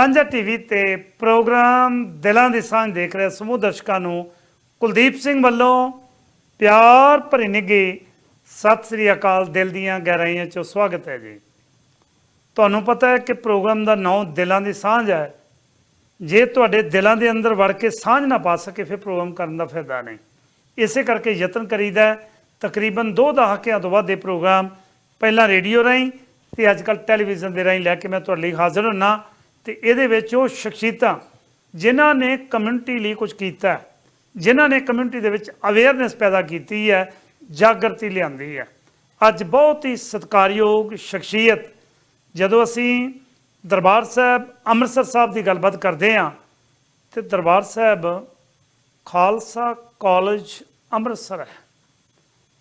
ਸਾਂਝਾ ਟੀਵੀ ਤੇ ਪ੍ਰੋਗਰਾਮ ਦਿਲਾਂ ਦੀ ਸਾਂਝ ਦੇਖ ਰਹੇ ਸਮੂਹ ਦਰਸ਼ਕਾਂ ਨੂੰ ਕੁਲਦੀਪ ਸਿੰਘ ਵੱਲੋਂ ਪਿਆਰ ਭਰੀ ਨਿੱਘੀ ਸਤਿ ਸ੍ਰੀ ਅਕਾਲ, ਦਿਲ ਦੀਆਂ ਗਹਿਰਾਈਆਂ ਚੋਂ ਸਵਾਗਤ ਹੈ ਜੀ। ਤੁਹਾਨੂੰ ਪਤਾ ਹੈ ਕਿ ਪ੍ਰੋਗਰਾਮ ਦਾ ਨਾਮ ਦਿਲਾਂ ਦੀ ਸਾਂਝ ਹੈ। ਜੇ ਤੁਹਾਡੇ ਦਿਲਾਂ ਦੇ ਅੰਦਰ ਵੜ ਕੇ ਸਾਂਝ ਨਾ ਪਾ ਸਕੇ, ਫਿਰ ਪ੍ਰੋਗਰਾਮ ਕਰਨ ਦਾ ਫਾਇਦਾ ਨਹੀਂ। ਇਸੇ ਕਰਕੇ ਯਤਨ ਕਰੀਦਾ ਤਕਰੀਬਨ ਦੋ ਦਹਾਕਿਆਂ ਤੋਂ ਵੱਧ ਇਹ ਪ੍ਰੋਗਰਾਮ ਪਹਿਲਾਂ ਰੇਡੀਓ ਰਾਹੀਂ ਤੇ ਅੱਜ ਕੱਲ੍ਹ ਟੈਲੀਵਿਜ਼ਨ ਦੇ ਰਾਹੀਂ ਲੈ ਕੇ ਮੈਂ ਤੁਹਾਡੇ ਲਈ ਹਾਜ਼ਰ ਹੁੰਨਾ। ਤੇ ਇਹਦੇ ਵਿੱਚ ਉਹ ਸ਼ਖਸੀਅਤਾਂ ਜਿਨ੍ਹਾਂ ਨੇ ਕਮਿਊਨਿਟੀ ਲਈ ਕੁਝ ਕੀਤਾ ਜਿਨ੍ਹਾਂ ਨੇ ਕਮਿਊਨਿਟੀ ਦੇ ਵਿੱਚ ਅਵੇਅਰਨੈਸ ਪੈਦਾ ਕੀਤੀ ਹੈ, ਜਾਗਰਤੀ ਲਿਆਂਦੀ ਹੈ। ਅੱਜ ਬਹੁਤ ਹੀ ਸਤਿਕਾਰਯੋਗ ਸ਼ਖਸੀਅਤ, ਜਦੋਂ ਅਸੀਂ ਦਰਬਾਰ ਸਾਹਿਬ, ਅੰਮ੍ਰਿਤਸਰ ਸਾਹਿਬ ਦੀ ਗੱਲਬਾਤ ਕਰਦੇ ਹਾਂ, ਤੇ ਦਰਬਾਰ ਸਾਹਿਬ ਖਾਲਸਾ ਕਾਲਜ ਅੰਮ੍ਰਿਤਸਰ ਹੈ।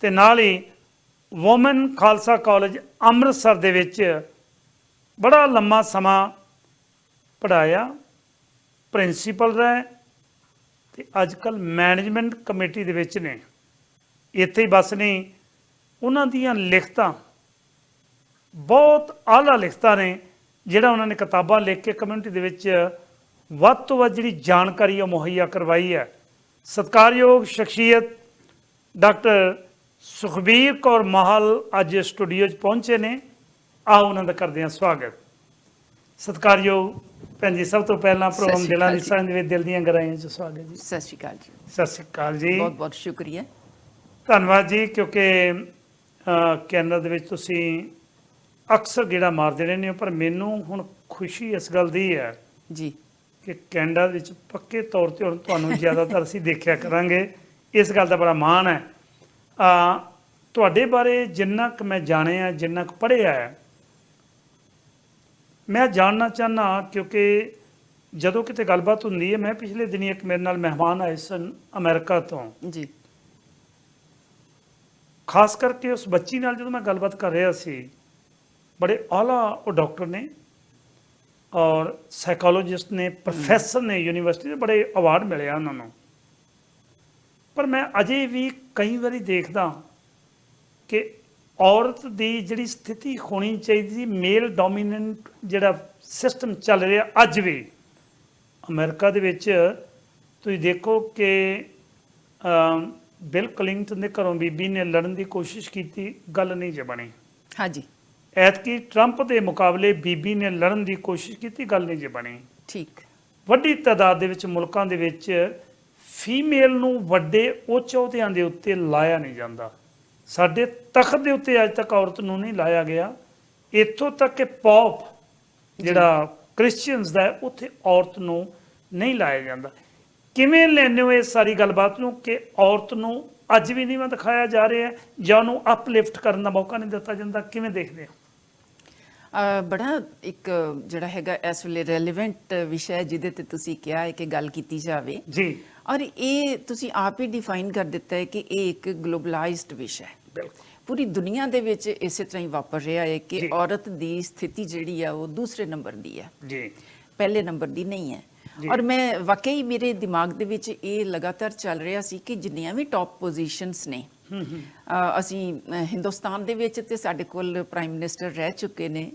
ਤੇ ਨਾਲ ਹੀ ਔਮਨ ਖਾਲਸਾ ਕਾਲਜ ਅੰਮ੍ਰਿਤਸਰ ਦੇ ਵਿੱਚ ਬੜਾ ਲੰਮਾ ਸਮਾਂ ਪੜਾਇਆ ਪ੍ਰਿੰਸੀਪਲ ਰਹੇ ਤੇ ਅੱਜ ਕੱਲ ਮੈਨੇਜਮੈਂਟ ਕਮੇਟੀ ਦੇ ਵਿੱਚ ਨੇ। ਇੱਥੇ ਹੀ ਬਸ ਨਹੀਂ ਉਹਨਾਂ ਦੀਆਂ ਲਿਖਤਾਂ ਬਹੁਤ ਆਲਾ ਲਿਖਤਾਂ ਨੇ, ਜਿਹੜਾ ਉਹਨਾਂ ਨੇ ਕਿਤਾਬਾਂ ਲਿਖ ਕੇ ਕਮਿਊਨਿਟੀ ਦੇ ਵਿੱਚ ਵੱਧ ਤੋਂ ਵੱਧ ਜਿਹੜੀ ਜਾਣਕਾਰੀ ਉਹ ਮੁਹੱਈਆ ਕਰਵਾਈ ਹੈ। ਸਤਿਕਾਰਯੋਗ ਸ਼ਖਸੀਅਤ ਡਾਕਟਰ ਸੁਖਬੀਰ ਕੌਰ ਮਾਹਲ ਅੱਜ ਸਟੂਡੀਓ 'ਚ ਪਹੁੰਚੇ ਨੇ। ਆਓ ਉਹਨਾਂ ਦਾ ਕਰਦੇ ਹਾਂ ਸਵਾਗਤ। ਸਤਿਕਾਰਯੋਗ ਭੈਣ ਜੀ ਸਭ ਤੋਂ ਪਹਿਲਾਂ ਪ੍ਰੋਗਰਾਮ ਦਿਲਾਂ ਦੀ। ਸਾਂਝ ਵਿੱਚ ਦਿਲ ਦੀਆਂ ਗਰਾਈਆਂ 'ਚ ਸਵਾਗਤ ਜੀ। ਸਤਿ ਸ਼੍ਰੀ ਅਕਾਲ ਜੀ। ਸਤਿ ਸ਼੍ਰੀ ਅਕਾਲ ਜੀ। ਬਹੁਤ ਬਹੁਤ ਸ਼ੁਕਰੀਆ। ਧੰਨਵਾਦ ਜੀ ਕਿਉਂਕਿ ਕੈਨੇਡਾ ਦੇ ਵਿੱਚ ਤੁਸੀਂ ਅਕਸਰ ਗੇੜਾ ਮਾਰਦੇ ਰਹਿੰਦੇ ਹੋ ਪਰ ਮੈਨੂੰ ਹੁਣ ਖੁਸ਼ੀ ਇਸ ਗੱਲ ਦੀ ਹੈ ਜੀ। ਕਿ ਕੈਨੇਡਾ ਦੇ ਵਿੱਚ ਪੱਕੇ ਤੌਰ ਤੇ ਹੁਣ ਤੁਹਾਨੂੰ ਜ਼ਿਆਦਾਤਰ ਅਸੀਂ ਦੇਖਿਆ ਕਰਾਂਗੇ। ਇਸ ਗੱਲ ਦਾ ਬੜਾ ਮਾਣ ਹੈ। ਆ ਤੁਹਾਡੇ ਬਾਰੇ ਜਿੰਨਾ ਕੁ ਮੈਂ ਜਾਣਿਆ ਜਿੰਨਾ ਕੁ ਪੜ੍ਹਿਆ ਹੈ ਮੈਂ ਜਾਣਨਾ ਚਾਹਨਾ ਕਿਉਂਕਿ ਜਦੋਂ ਕਿਤੇ ਗੱਲਬਾਤ ਹੁੰਦੀ ਹੈ ਮੈਂ ਪਿਛਲੇ ਦਿਨੀ ਇੱਕ ਮੇਰੇ ਨਾਲ ਮਹਿਮਾਨ ਆਏ ਸਨ ਅਮਰੀਕਾ ਤੋਂ। ਜੀ। ਖਾਸ ਕਰਕੇ ਉਸ ਬੱਚੀ ਨਾਲ ਜਦੋਂ ਮੈਂ ਗੱਲਬਾਤ ਕਰ ਰਿਹਾ ਸੀ ਬੜੇ ਆਲਾ ਉਹ ਡਾਕਟਰ ਨੇ ਔਰ ਸਾਈਕੋਲੋਜਿਸਟ ਨੇ ਪ੍ਰੋਫੈਸਰ ਨੇ ਯੂਨੀਵਰਸਿਟੀ ਦੇ ਬੜੇ ਅਵਾਰਡ ਮਿਲੇ ਆ ਉਹਨਾਂ ਨੂੰ। ਪਰ ਮੈਂ ਅਜੇ ਵੀ ਕਈ ਵਾਰੀ ਦੇਖਦਾ ਕਿ ਔਰਤ ਦੀ ਜਿਹੜੀ ਸਥਿਤੀ ਹੋਣੀ ਚਾਹੀਦੀ ਸੀ ਮੇਲ ਡੋਮੀਨੈਂਟ ਜਿਹੜਾ ਸਿਸਟਮ ਚੱਲ ਰਿਹਾ ਅੱਜ ਵੀ ਅਮਰੀਕਾ ਦੇ ਵਿੱਚ ਤੁਸੀਂ ਦੇਖੋ ਕਿ ਬਿਲ ਕਲਿੰਗਟਨ ਦੇ ਘਰੋਂ ਬੀਬੀ ਨੇ ਲੜਨ ਦੀ ਕੋਸ਼ਿਸ਼ ਕੀਤੀ ਗੱਲ ਨਹੀਂ ਜੇ ਬਣੀ। ਹਾਂਜੀ। ਐਤਕੀ ਟਰੰਪ ਦੇ ਮੁਕਾਬਲੇ ਬੀਬੀ ਨੇ ਲੜਨ ਦੀ ਕੋਸ਼ਿਸ਼ ਕੀਤੀ ਗੱਲ ਨਹੀਂ ਜੇ ਬਣੀ। ਠੀਕ। ਵੱਡੀ ਤਾਦਾਦ ਦੇ ਵਿੱਚ ਮੁਲਕਾਂ ਦੇ ਵਿੱਚ ਫੀਮੇਲ ਨੂੰ ਵੱਡੇ ਉੱਚ ਅਹੁਦਿਆਂ ਦੇ ਉੱਤੇ ਲਾਇਆ ਨਹੀਂ ਜਾਂਦਾ। ਸਾਡੇ ਤਖਤ ਦੇ ਉੱਤੇ ਅੱਜ ਤੱਕ ਔਰਤ ਨੂੰ ਨਹੀਂ ਲਾਇਆ ਗਿਆ। ਇੱਥੋਂ ਤੱਕ ਕਿ ਪੌਪ ਜਿਹੜਾ ਕ੍ਰਿਸਚੀਅਨਸ ਦਾ ਉੱਥੇ ਔਰਤ ਨੂੰ ਨਹੀਂ ਲਾਇਆ ਜਾਂਦਾ। ਕਿਵੇਂ ਲੈਂਦੇ ਹੋ ਇਹ ਸਾਰੀ ਗੱਲਬਾਤ ਨੂੰ ਕਿ ਔਰਤ ਨੂੰ ਅੱਜ ਵੀ ਨਹੀਂ ਦਿਖਾਇਆ ਜਾ ਰਿਹਾ ਜਾਂ ਉਹਨੂੰ ਅਪਲਿਫਟ ਕਰਨ ਦਾ ਮੌਕਾ ਨਹੀਂ ਦਿੱਤਾ ਜਾਂਦਾ? ਕਿਵੇਂ ਦੇਖਦੇ ਹੋ? ਬੜਾ ਇੱਕ ਜਿਹੜਾ ਹੈਗਾ ਇਸ ਵੇਲੇ ਰੈਲੇਵੈਂਟ ਵਿਸ਼ਾ ਹੈ ਜਿਹਦੇ ਤੇ ਤੁਸੀਂ ਕਿਹਾ ਹੈ ਕਿ ਗੱਲ ਕੀਤੀ ਜਾਵੇ। ਜੀ। ਔਰ ਇਹ ਤੁਸੀਂ ਆਪ ਹੀ ਡਿਫਾਈਨ ਕਰ ਦਿੱਤਾ ਹੈ ਕਿ ਇਹ ਇੱਕ ਗਲੋਬਲਾਈਜ਼ਡ ਵਿਸ਼ਾ ਹੈ। ਪੂਰੀ ਦੁਨੀਆ ਦੇ ਵਿੱਚ ਇਸੇ ਤਰ੍ਹਾਂ ਹੀ ਵਾਪਰ ਰਿਹਾ ਹੈ ਕਿ। ਔਰਤ ਦੀ ਸਥਿਤੀ ਜਿਹੜੀ ਆ ਉਹ ਦੂਸਰੇ ਨੰਬਰ ਦੀ ਹੈ। ਜੀ। ਪਹਿਲੇ ਨੰਬਰ ਦੀ ਨਹੀਂ ਹੈ। ਔਰ ਮੈਂ ਵਾਕਈ ਮੇਰੇ ਦਿਮਾਗ ਦੇ ਵਿੱਚ ਇਹ ਲਗਾਤਾਰ ਚੱਲ ਰਿਹਾ ਸੀ ਕਿ ਜਿੰਨੀਆਂ ਵੀ ਟੌਪ ਪੋਜੀਸ਼ਨਸ ਨੇ ਅਸੀਂ ਹਿੰਦੁਸਤਾਨ ਦੇ ਵਿੱਚ ਤੇ ਸਾਡੇ ਕੋਲ ਪ੍ਰਾਈਮ ਮਿਨਿਸਟਰ ਰਹਿ ਚੁੱਕੇ ਨੇ।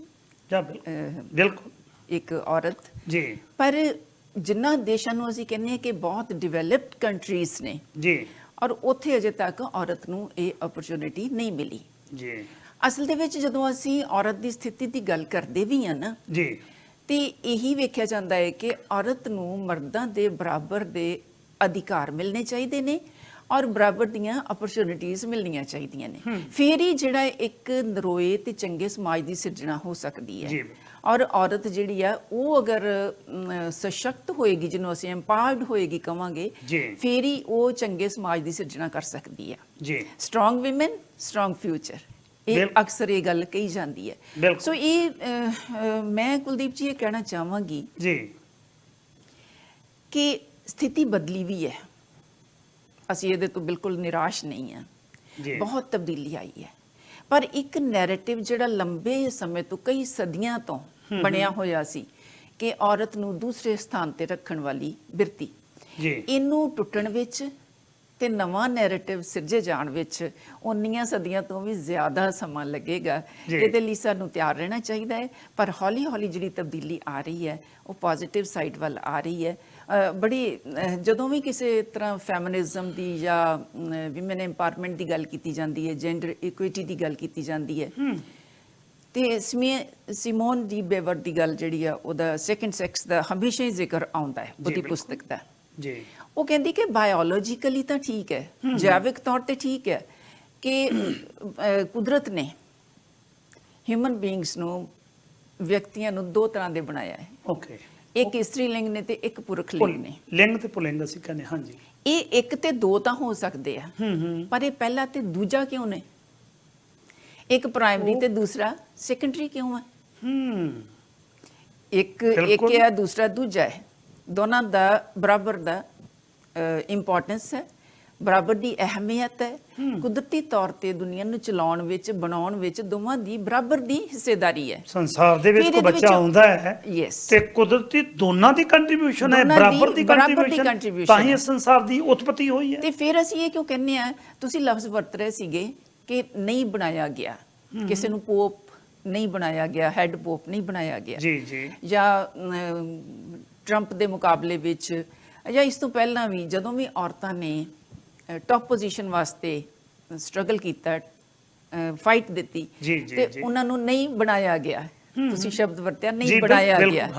ਬਿਲਕੁਲ। ਇੱਕ ਔਰਤ। ਜੀ। ਪਰ ਜਿਨ੍ਹਾਂ ਦੇਸ਼ਾਂ ਨੂੰ ਅਸੀਂ ਕਹਿੰਦੇ ਹਾਂ ਕਿ ਬਹੁਤ ਡਿਵੈਲਪਡ ਕੰਟਰੀਜ਼ ਨੇ ਜੀ। ਔਰ ਉੱਥੇ ਅਜੇ ਤੱਕ ਔਰਤ ਨੂੰ ਇਹ ਓਪਰਚ्युनिटी ਨਹੀਂ ਮਿਲੀ। ਜੀ। ਅਸਲ ਦੇ ਵਿੱਚ ਜਦੋਂ ਅਸੀਂ ਔਰਤ ਦੀ ਸਥਿਤੀ ਦੀ ਗੱਲ ਕਰਦੇ ਵੀ ਹਾਂ ਨਾ ਜੀ। ਤੇ ਇਹੀ ਵੇਖਿਆ ਜਾਂਦਾ ਹੈ ਕਿ ਔਰਤ ਨੂੰ ਮਰਦਾਂ ਦੇ ਬਰਾਬਰ ਦੇ ਅਧਿਕਾਰ ਮਿਲਣੇ ਚਾਹੀਦੇ ਨੇ ਔਰ ਬਰਾਬਰ ਦੀਆਂ ਓਪਰਚ्युनिटीज ਮਿਲਣੀਆਂ ਚਾਹੀਦੀਆਂ ਨੇ। ਫੇਰ ਹੀ ਜਿਹੜਾ ਇੱਕ ਨਰੋਏ ਤੇ ਚੰਗੇ ਸਮਾਜ ਦੀ ਸਿਰਜਣਾ ਹੋ ਸਕਦੀ ਹੈ। ਜੀ। ਔਰ ਔਰਤ ਜਿਹੜੀ ਆ ਉਹ ਅਗਰ ਸਸ਼ਕਤ ਹੋਏਗੀ ਜਿਹਨੂੰ ਅਸੀਂ ਐਮਪਾਵਰਡ ਹੋਏਗੀ ਕਵਾਂਗੇ। ਫਿਰ ਹੀ ਉਹ ਚੰਗੇ ਸਮਾਜ ਦੀ ਸਿਰਜਣਾ ਕਰ ਸਕਦੀ ਹੈ ਜੀ। ਸਟਰੋਂਗ ਔਮਨ ਸਟਰੋਂਗ ਫਿਊਚਰ ਇਹ ਅਕਸਰ ਇਹ ਗੱਲ ਕਹੀ ਜਾਂਦੀ ਹੈ। ਸੋ ਇਹ ਮੈਂ ਕੁਲਦੀਪ ਜੀ ਇਹ ਕਹਿਣਾ ਚਾਹਾਂਗੀ ਜੀ। ਕਿ ਸਥਿਤੀ ਬਦਲੀ ਵੀ ਹੈ। ਅਸੀਂ ਇਹਦੇ ਤੋਂ ਬਿਲਕੁਲ ਨਿਰਾਸ਼ ਨਹੀਂ ਹਾਂ ਜੀ। ਬਹੁਤ ਤਬਦੀਲੀ ਆਈ ਹੈ। ਪਰ ਇੱਕ ਨੈਰੇਟਿਵ ਜਿਹੜਾ ਲੰਬੇ ਸਮੇਂ ਤੋਂ ਕਈ ਸਦੀਆਂ ਤੋਂ ਬਣਿਆ ਹੋਇਆ ਸੀ ਕਿ ਔਰਤ ਨੂੰ ਦੂਸਰੇ ਸਥਾਨ ਤੇ ਰੱਖਣ ਵਾਲੀ ਬਿਰਤੀ। ਜੀ। ਇਹਨੂੰ ਟੁੱਟਣ ਵਿੱਚ ਤੇ ਨਵਾਂ ਨੈਰੇਟਿਵ ਸਿਰਜੇ ਜਾਣ ਵਿੱਚ ਉਨੀਆਂ ਸਦੀਆਂ ਤੋਂ ਵੀ ਜ਼ਿਆਦਾ ਸਮਾਂ ਲੱਗੇਗਾ। ਇਹਦੇ ਲਈ ਸਾਨੂੰ ਤਿਆਰ ਰਹਿਣਾ ਚਾਹੀਦਾ ਹੈ ਪਰ ਹੌਲੀ ਹੌਲੀ ਜਿਹੜੀ ਤਬਦੀਲੀ ਆ ਰਹੀ ਹੈ ਉਹ ਪੋਜ਼ਿਟਿਵ ਸਾਈਡ ਵੱਲ ਆ ਰਹੀ ਹੈ। ਬੜੀ ਜਦੋਂ ਵੀ ਕਿਸੇ ਤਰ੍ਹਾਂ ਫੈਮਿਨਿਜ਼ਮ ਦੀ ਜਾਂ ਐਮਪਾਵਰਮੈਂਟ ਦੀ ਗੱਲ ਕੀਤੀ ਜਾਂਦੀ ਹੈ ਜੈਂਡਰ ਇਕੁਇਟੀ ਦੀ ਗੱਲ ਕੀਤੀ ਜਾਂਦੀ ਹੈ। ਤੇ ਸਮੀ- ਸਿਮੋਨ ਦੀ ਬੇਵਰ ਦੀ ਗੱਲ ਜਿਹੜੀ ਆ ਉਹਦਾ ਸੈਕੰਡ ਸੈਕਸ ਦਾ ਹਮੇਸ਼ਾ ਹੀ ਜ਼ਿਕਰ ਆਉਂਦਾ ਹੈ ਉਹਦੀ। ਪੁਸਤਕ ਦਾ। ਜੀ। ਉਹ ਕਹਿੰਦੀ ਕਿ ਬਾਇਓਲੋਜੀਕਲੀ ਤਾਂ ਠੀਕ ਹੈ ਜੈਵਿਕ ਤੌਰ ਤੇ ਠੀਕ ਹੈ ਕਿ ਕੁਦਰਤ ਨੇ ਹਿਊਮਨ ਬੀਇੰਗਸ ਨੂੰ ਵਿਅਕਤੀਆਂ ਨੂੰ ਦੋ ਤਰ੍ਹਾਂ ਦੇ ਬਣਾਇਆ ਹੈ। ਓਕੇ ਇੱਕ ਇਸਤਰੀ ਲਿੰਗ ਨੇ ਤੇ ਇੱਕ ਪੁਰਖ ਲਿੰਗ ਨੇ। ਲਿੰਗ ਤੇ ਪੁਲਿੰਗ ਅਸੀਂ ਕਹਿੰਦੇ ਹਾਂਜੀ। ਇਹ ਇੱਕ ਤੇ ਦੋ ਤਾਂ ਹੋ ਸਕਦੇ ਆ ਪਰ ਇਹ ਪਹਿਲਾ ਤੇ ਦੂਜਾ ਕਿਉਂ ਨੇ? ਇੱਕ ਪ੍ਰਾਇਮਰੀ ਤੇ ਦੂਸਰਾ ਸੈਕੰਡਰੀ ਕਿਉਂ ਹੈ ਹੂੰ। ਇੱਕ ਇੱਕ। ਹੈ ਦੂਸਰਾ ਦੂਜਾ ਹੈ। ਦੋਨਾਂ ਦਾ ਬਰਾਬਰ ਦਾ ਇੰਪੋਰਟੈਂਸ ਹੈ। ਬਰਾਬਰ ਦੀ ਅਹਿਮੀਅਤ ਹੈ। ਕੁਦਰਤੀ ਤੌਰ ਤੇ ਦੁਨੀਆ ਨੂੰ ਚਲਾਉਣ ਵਿੱਚ ਬਣਾਉਣ ਵਿੱਚ ਦੋਵਾਂ ਦੀ ਬਰਾਬਰ ਦੀ ਹਿੱਸੇਦਾਰੀ ਹੈ। ਸੰਸਾਰ ਦੇ ਵਿੱਚ ਇਹਦੇ ਬੱਚਾ ਆਉਂਦਾ ਹੈ. ਤੇ ਕੁਦਰਤੀ ਦੋਨਾਂ ਦੀ ਕੰਟਰੀਬਿਊਸ਼ਨ ਹੈ ਬਰਾਬਰ ਦੀ ਕੰਟਰੀਬਿਊਸ਼ਨ ਤਾਂ ਹੀ ਸੰਸਾਰ ਦੀ ਉਤਪਤੀ ਹੋਈ ਹੈ। ਤੇ ਫਿਰ ਅਸੀਂ ਇਹ ਕਿਉਂ ਕਹਿੰਨੇ ਆ ਤੁਸੀਂ ਲਫ਼ਜ਼ ਵਰਤ ਰਹੇ ਸੀਗੇ। ਕਿ ਨਹੀਂ ਬਣਾਇਆ ਗਿਆ। ਕਿਸੇ ਨੂੰ ਪੋਪ ਨਹੀਂ ਬਣਾਇਆ ਗਿਆ ਹੈੱਡ ਪੋਪ ਨਹੀਂ ਬਣਾਇਆ ਗਿਆ। ਜੀ ਜੀ। ਜਾਂ ਟਰੰਪ ਦੇ ਮੁਕਾਬਲੇ ਵਿੱਚ ਜਾਂ ਇਸ ਤੋਂ ਪਹਿਲਾਂ ਵੀ ਜਦੋਂ ਵੀ ਔਰਤਾਂ ਨੇ ਟੌਪ ਪੋਜੀਸ਼ਨ ਵਾਸਤੇ ਸਟਰਗਲ ਕੀਤਾ ਫਾਈਟ ਦਿੱਤੀ ਤੇ। ਉਹਨਾਂ ਨੂੰ ਨਹੀਂ ਬਣਾਇਆ ਗਿਆ। ਤੁਸੀਂ ਸ਼ਬਦ ਵਰਤਿਆ ਨਹੀਂ ਬਣਾਇਆ ਗਿਆ।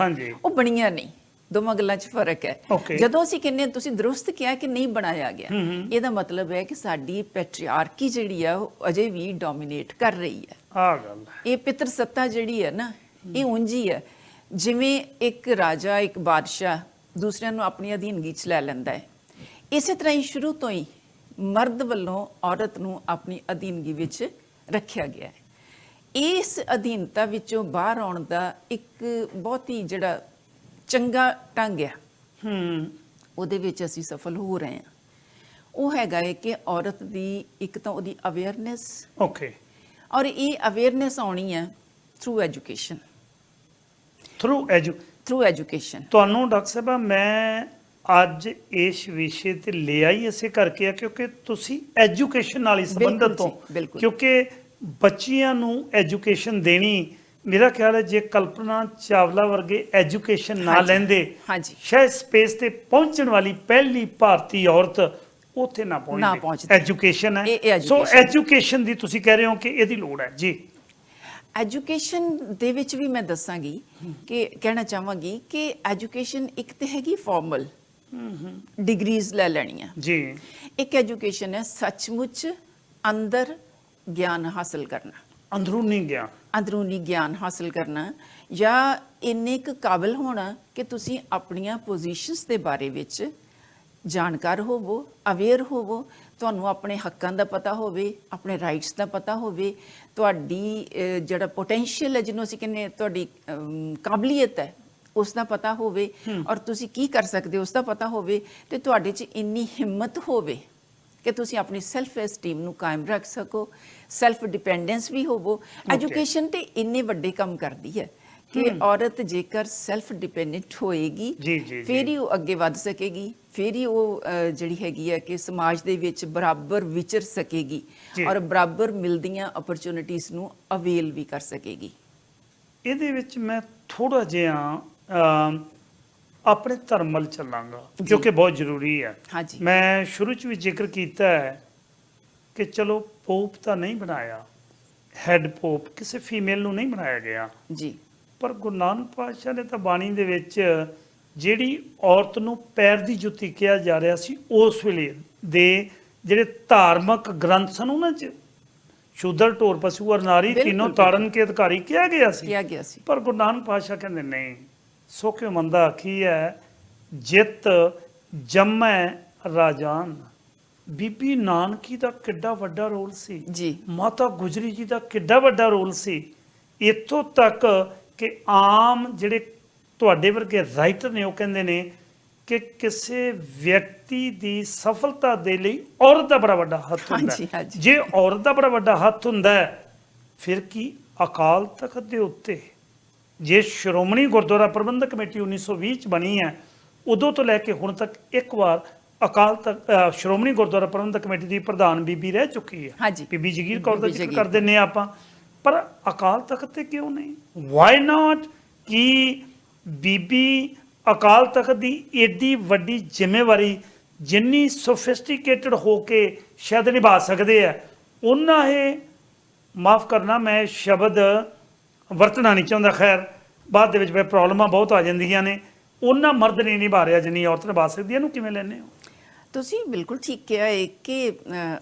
ਉਹ ਬਣੀਆਂ ਨਹੀਂ। ਦੋਵਾਂ ਗੱਲਾਂ 'ਚ ਫ਼ਰਕ ਹੈ. ਜਦੋਂ ਅਸੀਂ ਕਹਿੰਦੇ ਹਾਂ, ਤੁਸੀਂ ਦਰੁਸਤ ਕਿਹਾ ਕਿ ਨਹੀਂ ਬਣਾਇਆ ਗਿਆ ਇਹਦਾ ਮਤਲਬ ਹੈ ਕਿ ਸਾਡੀ ਪੈਟਰੀਆਰਕੀ ਜਿਹੜੀ ਆ ਉਹ ਅਜੇ ਵੀ ਡੋਮਿਨੇਟ ਕਰ ਰਹੀ ਹੈ। ਆ ਗੱਲ ਹੈ। ਇਹ ਪਿਤਰ ਸੱਤਾ ਜਿਹੜੀ ਹੈ ਨਾ ਇਹ ਉਂਝੀ ਹੈ। ਜਿਵੇਂ ਇੱਕ ਰਾਜਾ ਇੱਕ ਬਾਦਸ਼ਾਹ ਦੂਸਰਿਆਂ ਨੂੰ ਆਪਣੀ ਅਧੀਨਗੀ 'ਚ ਲੈ ਲੈਂਦਾ ਹੈ। ਇਸੇ ਤਰ੍ਹਾਂ ਹੀ ਸ਼ੁਰੂ ਤੋਂ ਹੀ ਮਰਦ ਵੱਲੋਂ ਔਰਤ ਨੂੰ ਆਪਣੀ ਅਧੀਨਗੀ ਵਿੱਚ ਰੱਖਿਆ ਗਿਆ ਹੈ। ਇਸ ਅਧੀਨਤਾ ਵਿੱਚੋਂ ਬਾਹਰ ਆਉਣ ਦਾ ਇੱਕ ਬਹੁਤ ਹੀ ਜਿਹੜਾ ਚੰਗਾ ਢੰਗ ਹੈ ਹੂੰ। ਉਹਦੇ ਵਿੱਚ ਅਸੀਂ ਸਫਲ ਹੋ ਰਹੇ ਹਾਂ। ਉਹ ਹੈਗਾ ਹੈ ਕਿ ਔਰਤ ਦੀ ਇੱਕ ਤਾਂ ਉਹਦੀ ਅਵੇਅਰਨੈਸ ਓਕੇ ਔਰ ਇਹ ਅਵੇਅਰਨੈਸ ਆਉਣੀ ਹੈ through education through edu through education ਤੁਹਾਨੂੰ ਡਾਕਟਰ ਸਾਹਿਬ ਮੈਂ ਅੱਜ ਇਸ ਵਿਸ਼ੇ ਤੇ ਲਿਆ ਹੀ ਇਸੇ ਕਰਕੇ ਆ ਕਿਉਂਕਿ ਤੁਸੀਂ ਐਜੂਕੇਸ਼ਨ ਨਾਲ ਹੀ ਸੰਬੰਧਿਤ ਹੋ। ਕਿਉਂਕਿ ਬੱਚਿਆਂ ਨੂੰ ਐਜੂਕੇਸ਼ਨ ਦੇਣੀ ਮੇਰਾ ਖਿਆਲ ਹੈ ਜੇ ਕਲਪਨਾ ਚਾਵਲਾ ਵਰਗੇ ਐਜੂਕੇਸ਼ਨ ਨਾ ਲੈਂਦੇ ਹਾਂਜੀ। ਸ਼ਾਇਦ ਸਪੇਸ ਤੇ ਪਹੁੰਚਣ ਵਾਲੀ ਪਹਿਲੀ ਭਾਰਤੀ ਔਰਤ ਉੱਥੇ ਨਾ ਪਹੁੰਚਦੀ। ਐਜੂਕੇਸ਼ਨ ਹੈ। ਸੋ। ਐਜੂਕੇਸ਼ਨ ਦੀ ਤੁਸੀਂ ਕਹਿ ਰਹੇ ਹੋ ਕਿ ਇਹਦੀ ਲੋੜ ਹੈ। ਜੀ। ਐਜੂਕੇਸ਼ਨ ਦੇ ਵਿੱਚ ਵੀ ਮੈਂ ਦੱਸਾਂਗੀ ਕਿ ਕਹਿਣਾ ਚਾਹਾਂਗੀ ਕਿ ਐਜੂਕੇਸ਼ਨ ਇੱਕ ਤੇ ਹੈਗੀ ਫਾਰਮਲ ਡਿਗਰੀਜ਼ ਲੈ ਲੈਣੀਆਂ। ਜੀ। ਇੱਕ ਐਜੂਕੇਸ਼ਨ ਹੈ ਸੱਚਮੁੱਚ ਅੰਦਰ ਗਿਆਨ ਹਾਸਲ ਕਰਨਾ। ਅੰਦਰੂਨੀ ਗਿਆਨ। ਅੰਦਰੂਨੀ ਗਿਆਨ ਹਾਸਲ ਕਰਨਾ ਜਾਂ ਇੰਨੇ ਕੁ ਕਾਬਿਲ ਹੋਣਾ ਕਿ ਤੁਸੀਂ ਆਪਣੀਆਂ ਪੋਜੀਸ਼ਨਸ ਦੇ ਬਾਰੇ ਵਿੱਚ ਜਾਣਕਾਰ ਹੋਵੋ ਅਵੇਅਰ ਹੋਵੋ ਤੁਹਾਨੂੰ ਆਪਣੇ ਹੱਕਾਂ ਦਾ ਪਤਾ ਹੋਵੇ ਆਪਣੇ ਰਾਈਟਸ ਦਾ ਪਤਾ ਹੋਵੇ ਤੁਹਾਡੀ ਜਿਹੜਾ ਪੋਟੈਂਸ਼ੀਅਲ ਹੈ ਜਿਹਨੂੰ ਅਸੀਂ ਕਹਿੰਦੇ ਤੁਹਾਡੀ ਕਾਬਲੀਅਤ ਹੈ ਉਸ ਦਾ ਪਤਾ ਹੋਵੇ ਔਰ ਤੁਸੀਂ ਕੀ ਕਰ ਸਕਦੇ ਹੋ ਉਸ ਦਾ ਪਤਾ ਹੋਵੇ ਤੇ ਤੁਹਾਡੇ 'ਚ ਇੰਨੀ ਹਿੰਮਤ ਹੋਵੇ ਕਿ ਤੁਸੀਂ ਆਪਣੀ ਸੈਲਫ ਐਸਟੀਮ ਨੂੰ ਕਾਇਮ ਰੱਖ ਸਕੋ ਸੈਲਫ ਡਿਪੈਂਡੈਂਸ ਵੀ ਹੋਵੋ। ਐਜੂਕੇਸ਼ਨ ਤੇ ਇੰਨੇ ਵੱਡੇ ਕੰਮ ਕਰਦੀ ਹੈ ਕਿ ਔਰਤ ਜੇਕਰ ਸੈਲਫ ਡਿਪੈਂਡੈਂਟ ਹੋਏਗੀ ਫਿਰ ਹੀ ਉਹ ਅੱਗੇ ਵੱਧ ਸਕੇਗੀ ਫਿਰ ਹੀ ਉਹ ਜਿਹੜੀ ਹੈਗੀ ਹੈ ਕਿ ਸਮਾਜ ਦੇ ਵਿੱਚ ਬਰਾਬਰ ਵਿਚਰ ਸਕੇਗੀ। ਔਰ ਬਰਾਬਰ ਮਿਲਦੀਆਂ ਅਪਰਚੂਨਿਟੀਆਂ ਨੂੰ ਅਵੇਲ ਵੀ ਕਰ ਸਕੇਗੀ। ਇਹਦੇ ਵਿੱਚ ਮੈਂ ਥੋੜਾ ਜਿਹਾ ਆਪਣੇ ਧਰਮ ਵੱਲ ਚੱਲਾਂਗਾ ਜੋ। ਕਿ ਬਹੁਤ ਜ਼ਰੂਰੀ ਹੈ। ਹਾਂਜੀ। ਮੈਂ ਸ਼ੁਰੂ ਚ ਵੀ ਜ਼ਿਕਰ ਕੀਤਾ ਹੈ ਕਿ ਚਲੋ ਪੋਪ ਤਾਂ ਨਹੀਂ ਬਣਾਇਆ ਹੈੱਡ ਪੋਪ ਕਿਸੇ ਫੀਮੇਲ ਨੂੰ ਨਹੀਂ ਬਣਾਇਆ ਗਿਆ। ਜੀ। ਪਰ ਗੁਰੂ ਨਾਨਕ ਪਾਤਸ਼ਾਹ ਨੇ ਤਾਂ ਬਾਣੀ ਦੇ ਵਿੱਚ ਜਿਹੜੀ ਔਰਤ ਨੂੰ ਪੈਰ ਦੀ ਜੁੱਤੀ ਕਿਹਾ ਜਾ ਰਿਹਾ ਸੀ ਉਸ ਵੇਲੇ ਦੇ ਜਿਹੜੇ ਧਾਰਮਿਕ ਗ੍ਰੰਥ ਸਨ ਉਹਨਾਂ 'ਚ ਸ਼ੂਦਰ ਢੋਰ ਪਸ਼ੂ ਔਰ ਨਾਰੀ ਤਿੰਨੋਂ। ਤਾਰਨ ਕੇ ਅਧਿਕਾਰੀ ਕਿਹਾ ਗਿਆ ਸੀ। ਕਿਹਾ ਗਿਆ ਸੀ। ਪਰ ਗੁਰੂ ਨਾਨਕ ਪਾਤਸ਼ਾਹ ਕਹਿੰਦੇ ਨਹੀਂ ਸੋ ਕਿਉ ਮੰਦਾ ਆਖੀ ਹੈ ਜਿਤ ਜੰਮੈ ਰਾਜਾਨ। ਬੀਬੀ ਨਾਨਕੀ ਦਾ ਕਿੱਡਾ ਵੱਡਾ ਰੋਲ ਸੀ। ਜੀ। ਮਾਤਾ ਗੁਜਰੀ ਜੀ ਦਾ ਕਿੱਡਾ ਵੱਡਾ ਰੋਲ ਸੀ। ਇੱਥੋਂ ਤੱਕ ਕਿ ਆਮ ਜਿਹੜੇ ਤੁਹਾਡੇ ਵਰਗੇ ਰਾਈਟਰ ਨੇ ਉਹ ਕਹਿੰਦੇ ਨੇ ਕਿ ਕਿਸੇ ਵਿਅਕਤੀ ਦੀ ਸਫਲਤਾ ਦੇ ਲਈ ਔਰਤ ਦਾ ਬੜਾ ਵੱਡਾ ਹੱਥ ਹੁੰਦਾ। ਜੇ ਔਰਤ ਦਾ ਬੜਾ ਵੱਡਾ ਹੱਥ ਹੁੰਦਾ ਫਿਰ ਕੀ ਅਕਾਲ ਤਖਤ ਦੇ ਉੱਤੇ ਜੇ ਸ਼੍ਰੋਮਣੀ ਗੁਰਦੁਆਰਾ ਪ੍ਰਬੰਧਕ ਕਮੇਟੀ 1920 ਚ ਬਣੀ ਹੈ ਉਦੋਂ ਤੋਂ ਲੈ ਕੇ ਹੁਣ ਤੱਕ ਇੱਕ ਵਾਰ ਅਕਾਲ ਤਖਤ ਸ਼੍ਰੋਮਣੀ ਗੁਰਦੁਆਰਾ ਪ੍ਰਬੰਧਕ ਕਮੇਟੀ ਦੀ ਪ੍ਰਧਾਨ ਬੀਬੀ ਰਹਿ ਚੁੱਕੀ ਹੈ। ਬੀਬੀ ਜਗੀਰ ਕੌਰ ਦਾ ਜ਼ਿਕਰ ਕਰ ਦਿੰਨੇ ਆਪਾਂ। ਪਰ ਅਕਾਲ ਤਖਤ ਤੇ ਕਿਉਂ ਨਹੀਂ? ਵਾਈ ਨਾਟ ਕਿ ਬੀਬੀ ਅਕਾਲ ਤਖਤ ਦੀ ਏਡੀ ਵੱਡੀ ਜ਼ਿੰਮੇਵਾਰੀ ਜਿੰਨੀ ਸੋਫਿਸਟੀਕੇਟਡ ਹੋ ਕੇ ਸ਼ਾਇਦ ਨਿਭਾ ਸਕਦੇ ਆ ਉਹਨਾਂ ਇਹ ਮਾਫ ਕਰਨਾ ਮੈਂ ਸ਼ਬਦ ਵਰਤਣਾ ਨਹੀਂ ਚਾਹੁੰਦਾ। ਖੈਰ ਬਾਅਦ ਦੇ ਵਿੱਚ ਫਿਰ ਪ੍ਰੋਬਲਮਾਂ ਬਹੁਤ ਆ ਜਾਂਦੀਆਂ ਨੇ। ਉਹਨਾਂ ਮਰਦ ਨਹੀਂ ਨਿਭਾ ਰਿਹਾ ਜਿੰਨੀ ਔਰਤ ਨਿਭਾ ਸਕਦੀ ਇਹਨੂੰ ਕਿਵੇਂ ਲੈਣੇ ਹੋ? ਤੁਸੀਂ ਬਿਲਕੁਲ ਠੀਕ ਕਿਹਾ ਹੈ ਕਿ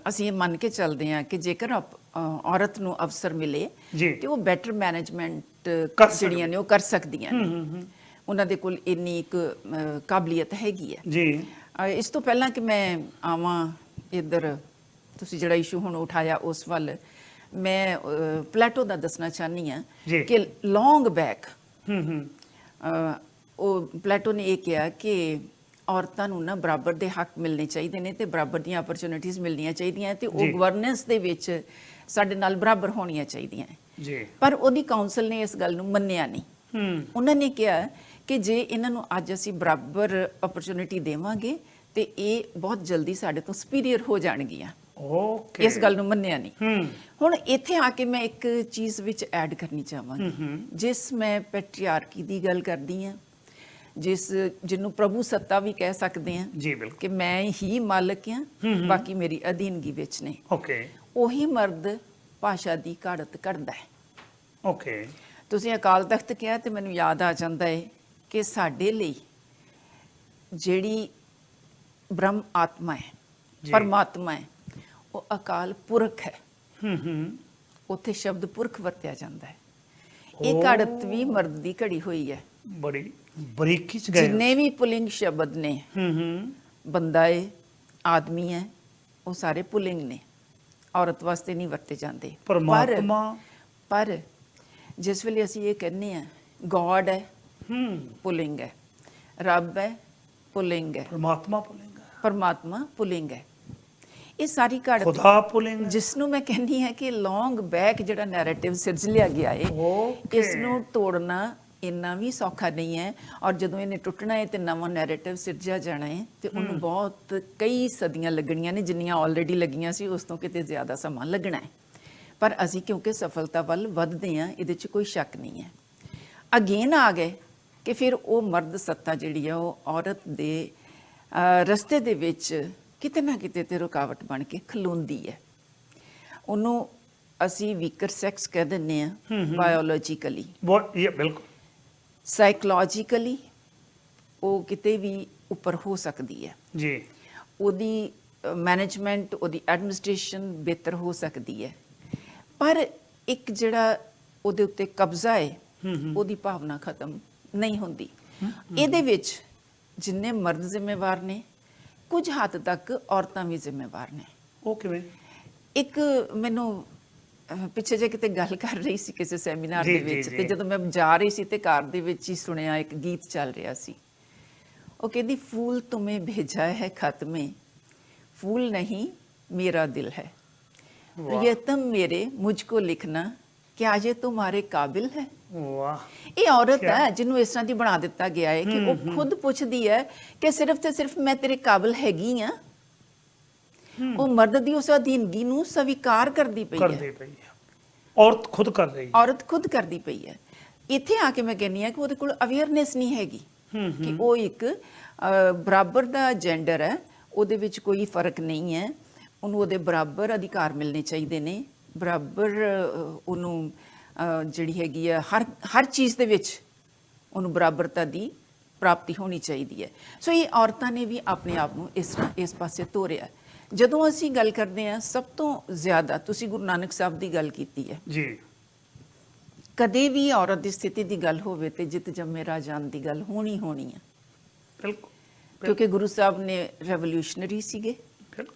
ਅਸੀਂ ਇਹ ਮੰਨ ਕੇ ਚੱਲਦੇ ਹਾਂ ਕਿ ਜੇਕਰ ਔਰਤ ਨੂੰ ਅਵਸਰ ਮਿਲੇ। ਤੇ ਉਹ ਬੈਟਰ ਮੈਨੇਜਮੈਂਟ ਜਿਹੜੀਆਂ ਨੇ ਉਹ ਕਰ ਸਕਦੀਆਂ ਨੇ। ਉਹਨਾਂ ਦੇ ਕੋਲ ਇੰਨੀ ਇੱਕ ਕਾਬਲੀਅਤ ਹੈਗੀ ਹੈ। ਜੀ। ਇਸ ਤੋਂ ਪਹਿਲਾਂ ਕਿ ਮੈਂ ਆਵਾਂ ਇੱਧਰ ਤੁਸੀਂ ਜਿਹੜਾ ਇਸ਼ੂ ਹੁਣ ਉਠਾਇਆ ਉਸ ਵੱਲ ਮੈਂ ਪਲੇਟੋ ਦਾ ਦੱਸਣਾ ਚਾਹਨੀ ਜੀ। ਕਿ ਲੌਂਗ ਬੈਕ ਹੂੰ ਹੂੰ। ਉਹ ਪਲੇਟੋ ਨੇ ਇਹ ਕਿਹਾ ਕਿ ਔਰਤਾਂ ਨੂੰ ਨਾ ਬਰਾਬਰ ਦੇ ਹੱਕ ਮਿਲਣੇ ਚਾਹੀਦੇ ਨੇ ਤੇ ਬਰਾਬਰ ਦੀਆਂ ਅਪਰਚੁਨਿਟੀਆਂ ਮਿਲਣੀਆਂ ਚਾਹੀਦੀਆਂ ਤੇ ਉਹ। ਗਵਰਨੈਂਸ ਦੇ ਵਿੱਚ ਸਾਡੇ ਨਾਲ ਬਰਾਬਰ ਹੋਣੀਆਂ ਚਾਹੀਦੀਆਂ ਜੀ। ਪਰ ਉਹਦੀ ਕਾਉਂਸਲ ਨੇ ਇਸ ਗੱਲ ਨੂੰ ਮੰਨਿਆ ਨਹੀਂ। ਹੂੰ। ਉਹਨਾਂ ਨੇ ਕਿਹਾ ਕਿ ਜੇ ਇਹਨਾਂ ਨੂੰ ਅੱਜ ਅਸੀਂ ਬਰਾਬਰ ਅਪਰਚੁਨਿਟੀ ਦੇਵਾਂਗੇ ਤੇ ਇਹ ਬਹੁਤ ਜਲਦੀ ਸਾਡੇ ਤੋਂ ਸੁਪੀਰੀਅਰ ਹੋ ਜਾਣਗੀਆਂ। ਓਕੇ ਇਸ ਗੱਲ ਨੂੰ ਮੰਨਿਆ ਨਹੀਂ। ਹੂੰ। ਹੁਣ ਇੱਥੇ ਆ ਕੇ ਮੈਂ ਇੱਕ ਚੀਜ਼ ਵਿੱਚ ਐਡ ਕਰਨੀ ਚਾਹਾਂਗੀ। ਜਿਸ ਮੈਂ ਪੈਟਰੀਆਰਕੀ ਦੀ ਗੱਲ ਕਰਦੀ ਹਾਂ ਜਿਸ ਜਿਹਨੂੰ ਪ੍ਰਭੂ ਸੱਤਾ ਵੀ ਕਹਿ ਸਕਦੇ ਹਾਂ ਜੀ ਬਿਲਕੁਲ। ਕਿ ਮੈਂ ਹੀ ਮਾਲਕ ਹਾਂ ਬਾਕੀ ਮੇਰੀ ਅਧੀਨਗੀ ਵਿੱਚ ਨੇ। ਓਕੇ ਉਹੀ ਮਰਦ ਭਾਸ਼ਾ ਦੀ ਘਾੜਤ ਕਰਦਾ ਹੈ। ਓਕੇ ਤੁਸੀਂ ਅਕਾਲ ਤਖਤ ਕਿਹਾ ਤੇ ਮੈਨੂੰ ਯਾਦ ਆ ਜਾਂਦਾ ਹੈ ਕਿ ਸਾਡੇ ਲਈ ਜਿਹੜੀ ਬ੍ਰਹਮ ਆਤਮਾ ਹੈ। ਪਰਮਾਤਮਾ ਹੈ ਉਹ ਅਕਾਲ ਪੁਰਖ ਹੈ। ਹੂੰ ਹੂੰ। ਉੱਥੇ ਸ਼ਬਦ ਪੁਰਖ ਵਰਤਿਆ ਜਾਂਦਾ ਹੈ। ਇਹ। ਘੜਤ ਵੀ ਮਰਦ ਦੀ ਘੜੀ ਹੋਈ ਹੈ। ਬੜੀ ਬਰੀਕੀ ਚ ਗਏ ਜਿੰਨੇ ਵੀ ਪੁਲਿੰਗ ਸ਼ਬਦ ਨੇ ਹੂੰ ਹੂੰ। ਬੰਦਾ ਹੈ ਆਦਮੀ ਹੈ ਉਹ ਸਾਰੇ ਪੁਲਿੰਗ ਨੇ। ਔਰਤ ਵਾਸਤੇ ਨਹੀਂ ਵਰਤੇ ਜਾਂਦੇ। ਪਰ- ਪਰਮਾਤਮਾ। ਪਰ ਜਿਸ ਵੇਲੇ ਅਸੀਂ ਇਹ ਕਹਿੰਦੇ ਆ ਗੋਡ ਹੈ ਹੂੰ। ਪੁਲਿੰਗ ਹੈ। ਰੱਬ ਹੈ ਪੁਲਿੰਗ ਹੈ। ਪਰਮਾਤਮਾ ਪੁਲਿੰਗ ਪਰਮਾਤਮਾ ਪੁਲਿੰਗ ਹੈ। ਇਹ ਸਾਰੀ ਘੜਤ ਖੁਦਾ ਪੁਲਿੰਗ। ਜਿਸ ਨੂੰ ਮੈਂ ਕਹਿੰਦੀ ਹਾਂ ਕਿ ਲੌਂਗ ਬੈਕ ਜਿਹੜਾ ਨੈਰੇਟਿਵ ਸਿਰਜ ਲਿਆ ਗਿਆ ਹੈ Okay. ਇਸ ਨੂੰ ਤੋੜਨਾ ਇੰਨਾ ਵੀ ਸੌਖਾ ਨਹੀਂ ਹੈ। ਔਰ ਜਦੋਂ ਇਹਨੇ ਟੁੱਟਣਾ ਹੈ ਤੇ ਨਵਾਂ ਨੈਰੇਟਿਵ ਸਿਰਜਿਆ ਜਾਣਾ ਹੈ ਤੇ ਉਹਨੂੰ ਬਹੁਤ ਕਈ ਸਦੀਆਂ ਲੱਗਣੀਆਂ ਨੇ ਜਿੰਨੀਆਂ ਆਲਰੇਡੀ ਲੱਗੀਆਂ ਸੀ ਉਸ ਤੋਂ ਕਿਤੇ ਜ਼ਿਆਦਾ ਸਮਾਂ ਲੱਗਣਾ ਹੈ ਪਰ ਅਸੀਂ ਕਿਉਂਕਿ ਸਫਲਤਾ ਵੱਲ ਵੱਧਦੇ ਹਾਂ ਇਹਦੇ 'ਚ ਕੋਈ ਸ਼ੱਕ ਨਹੀਂ ਹੈ। ਅਗੇਨ ਆ ਗਏ ਕਿ ਫਿਰ ਉਹ ਮਰਦ ਸੱਤਾ ਜਿਹੜੀ ਆ ਉਹ ਔਰਤ ਦੇ ਰਸਤੇ ਦੇ ਵਿੱਚ ਕਿਤੇ ਨਾ ਕਿਤੇ ਤੇ ਰੁਕਾਵਟ ਬਣ ਕੇ ਖਲੋਂਦੀ ਹੈ। ਉਹਨੂੰ ਅਸੀਂ ਵੀਕਰ ਸੈਕਸ ਕਹਿ ਦਿੰਦੇ ਆ ਬਾਇਓਲੋਜੀਕਲੀ ਬਹੁਤ ਇਹ ਬਿਲਕੁਲ। ਸਾਈਕੋਲੋਜੀਕਲੀ ਉਹ ਕਿਤੇ ਵੀ ਉੱਪਰ ਹੋ ਸਕਦੀ ਹੈ। ਜੀ। ਉਹਦੀ ਮੈਨੇਜਮੈਂਟ ਉਹਦੀ ਐਡਮਿਨਿਸਟ੍ਰੇਸ਼ਨ ਬਿਹਤਰ ਹੋ ਸਕਦੀ ਹੈ। ਪਰ ਇੱਕ ਜਿਹੜਾ ਉਹਦੇ ਉੱਤੇ ਕਬਜ਼ਾ ਹੈ ਉਹਦੀ ਭਾਵਨਾ ਖਤਮ ਨਹੀਂ ਹੁੰਦੀ। ਇਹਦੇ ਵਿੱਚ ਜਿੰਨੇ ਮਰਦ ਜ਼ਿੰਮੇਵਾਰ ਨੇ ਕੁਝ ਹੱਦ ਤੱਕ ਔਰਤਾਂ ਵੀ ਜ਼ਿੰਮੇਵਾਰ ਨੇ। ਉਹ ਕਿਵੇਂ? ਇੱਕ ਮੈਨੂੰ ਪਿੱਛੇ ਜੇ ਕਿਤੇ ਗੱਲ ਕਰ ਰਹੀ ਸੀ ਕਿਸੇ ਸੈਮੀਨਾਰ ਦੇ ਵਿੱਚ ਤੇ ਜਦੋਂ ਮੈਂ ਜਾ ਰਹੀ ਸੀ ਤੇ ਕਾਰ ਦੇ ਵਿੱਚ ਹੀ ਸੁਣਿਆ ਇੱਕ ਗੀਤ ਚੱਲ ਰਿਹਾ ਸੀ। ਉਹ ਕਹਿੰਦੀ ਫੂਲ ਤੁਮੇ ਭੇਜਾ ਹੈ ਖਤ ਮੇ ਫੂਲ ਨਹੀਂ ਮੇਰਾ ਦਿਲ ਹੈ। ਪ੍ਰਿਯਤਮ ਮੇਰੇ ਮੁਝ ਕੋ ਲਿਖਣਾ ਕਿ ਆਜੇ ਤੁਹਾਰੇ ਕਾਬਿਲ ਹੈ। ਵਾਹ। ਇਹ ਔਰਤ ਹੈ ਜਿਹਨੂੰ ਇਸ ਤਰ੍ਹਾਂ ਦੀ ਬਣਾ ਦਿੱਤਾ ਗਿਆ ਹੈ ਕਿ ਉਹ ਖੁਦ ਪੁੱਛਦੀ ਹੈ ਕਿ ਸਿਰਫ ਤੇ ਸਿਰਫ ਮੈਂ ਤੇਰੇ ਕਾਬਿਲ ਹੈਗੀ ਆ। ਉਹ ਮਰਦ ਦੀ ਉਸ ਅਧੀਨਗੀ ਨੂੰ ਸਵੀਕਾਰ ਕਰਦੀ ਪਈ ਹੈ। ਕਰਦੀ ਪਈ ਹੈ। ਔਰਤ ਖੁਦ ਕਰ ਰਹੀ ਹੈ। ਔਰਤ ਖੁਦ ਕਰਦੀ ਪਈ ਹੈ। ਇੱਥੇ ਆ ਕੇ ਮੈਂ ਕਹਿੰਨੀ ਆ ਕਿ ਉਹਦੇ ਕੋਲ ਅਵੇਅਰਨੈਸ ਨਹੀਂ ਹੈਗੀ ਕਿ ਉਹ ਇੱਕ ਬਰਾਬਰ ਦਾ ਜੈਂਡਰ ਹੈ ਉਹਦੇ ਵਿੱਚ ਕੋਈ ਫ਼ਰਕ ਨਹੀਂ ਹੈ। ਉਹਨੂੰ ਉਹਦੇ ਬਰਾਬਰ ਅਧਿਕਾਰ ਮਿਲਣੇ ਚਾਹੀਦੇ ਨੇ। ਬਰਾਬਰ ਉਹਨੂੰ ਜਿਹੜੀ ਹੈਗੀ ਆ ਹਰ ਹਰ ਚੀਜ਼ ਦੇ ਵਿੱਚ ਉਹਨੂੰ ਬਰਾਬਰਤਾ ਦੀ ਪ੍ਰਾਪਤੀ ਹੋਣੀ ਚਾਹੀਦੀ ਹੈ। ਸੋ ਇਹ ਔਰਤਾਂ ਨੇ ਵੀ ਆਪਣੇ ਆਪ ਨੂੰ ਇਸ ਇਸ ਪਾਸੇ ਤੋਰਿਆ। ਜਦੋਂ ਅਸੀਂ ਗੱਲ ਕਰਦੇ ਹਾਂ ਸਭ ਤੋਂ ਜ਼ਿਆਦਾ ਤੁਸੀਂ ਗੁਰੂ ਨਾਨਕ ਸਾਹਿਬ ਦੀ ਗੱਲ ਕੀਤੀ ਹੈ। ਜੀ। ਕਦੇ ਵੀ ਔਰਤ ਦੀ ਸਥਿਤੀ ਦੀ ਗੱਲ ਹੋਵੇ ਤੇ ਜਿੱਤ ਜੰਮੇ ਰਾਜਾਨ ਦੀ ਗੱਲ ਹੋਣੀ ਹੋਣੀ ਹੈ ਬਿਲਕੁਲ। ਕਿਉਂਕਿ ਗੁਰੂ ਸਾਹਿਬ ਨੇ ਰੈਵੋਲੂਸ਼ਨਰੀ ਸੀਗੇ। ਬਿਲਕੁਲ।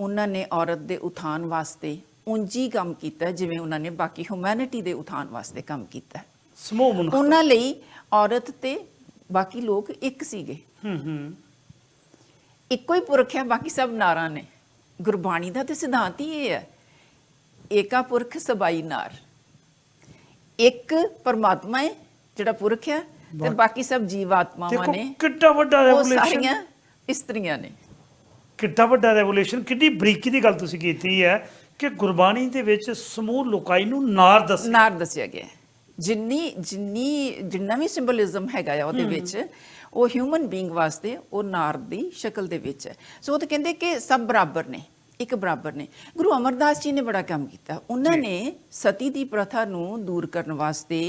ਉਹਨਾਂ ਨੇ ਔਰਤ ਦੇ ਉਥਾਨ ਵਾਸਤੇ ਉਂਜੀ ਕੰਮ ਕੀਤਾ ਜਿਵੇਂ ਉਹਨਾਂ ਨੇ ਬਾਕੀ ਹਿਊਮੈਨਿਟੀ ਦੇ ਉਥਾਨ ਵਾਸਤੇ ਕੰਮ ਕੀਤਾ ਸਮੂਹ ਮਨੁੱਖ ਉਹਨਾਂ ਲਈ ਔਰਤ ਤੇ ਬਾਕੀ ਲੋਕ ਇੱਕ ਸੀਗੇ। ਹੂੰ ਹੂੰ। ਇੱਕੋ ਹੀ ਪੁਰਖ ਹੈ ਬਾਕੀ ਸਭ ਨਾਰਾਂ ਨੇ। ਗੁਰਬਾਣੀ ਦਾ ਤੇ ਸਿਧਾਂਤ ਹੀ ਇਹ ਹੈ ਏਕਾ ਪੁਰਖ ਸਬਾਈ ਨਾਰ। ਇੱਕ ਪਰਮਾਤਮਾ ਹੈ ਜਿਹੜਾ ਪੁਰਖ ਹੈ ਤੇ ਬਾਕੀ ਸਭ ਜੀਵਾਤਮਾਵਾਂ ਨੇ। ਕਿੱਡਾ ਵੱਡਾ ਰੈਵੋਲੂਸ਼ਨ ਸਾਰੀਆਂ ਇਸਤਰੀਆਂ ਨੇ। ਕਿੱਡਾ ਵੱਡਾ ਰੈਵੋਲੂਸ਼ਨ ਕਿੰਨੀ ਬਰੀਕੀ ਦੀ ਗੱਲ ਤੁਸੀਂ ਕੀਤੀ ਹੈ ਕਿ ਗੁਰਬਾਣੀ ਦੇ ਵਿੱਚ ਸਮੂਹ ਲੋਕਾਈ ਨੂੰ ਨਾਰ ਦੱਸ ਨਾਰ ਦੱਸਿਆ ਗਿਆ। ਜਿੰਨੀ ਜਿੰਨੀ ਜਿੰਨਾ ਵੀ ਸਿੰਬੋਲਿਜ਼ਮ ਹੈਗਾ ਆ ਉਹਦੇ ਵਿੱਚ ਉਹ ਹਿਊਮਨ ਬੀਇੰਗ ਵਾਸਤੇ ਉਹ ਨਾਰ ਦੀ ਸ਼ਕਲ ਦੇ ਵਿੱਚ ਹੈ। ਸੋ ਉਹ ਤਾਂ ਕਹਿੰਦੇ ਕਿ ਸਭ ਬਰਾਬਰ ਨੇ ਇੱਕ ਬਰਾਬਰ ਨੇ। ਗੁਰੂ ਅਮਰਦਾਸ ਜੀ ਨੇ ਬੜਾ ਕੰਮ ਕੀਤਾ। ਉਹਨਾਂ। ਨੇ ਸਤੀ ਦੀ ਪ੍ਰਥਾ ਨੂੰ ਦੂਰ ਕਰਨ ਵਾਸਤੇ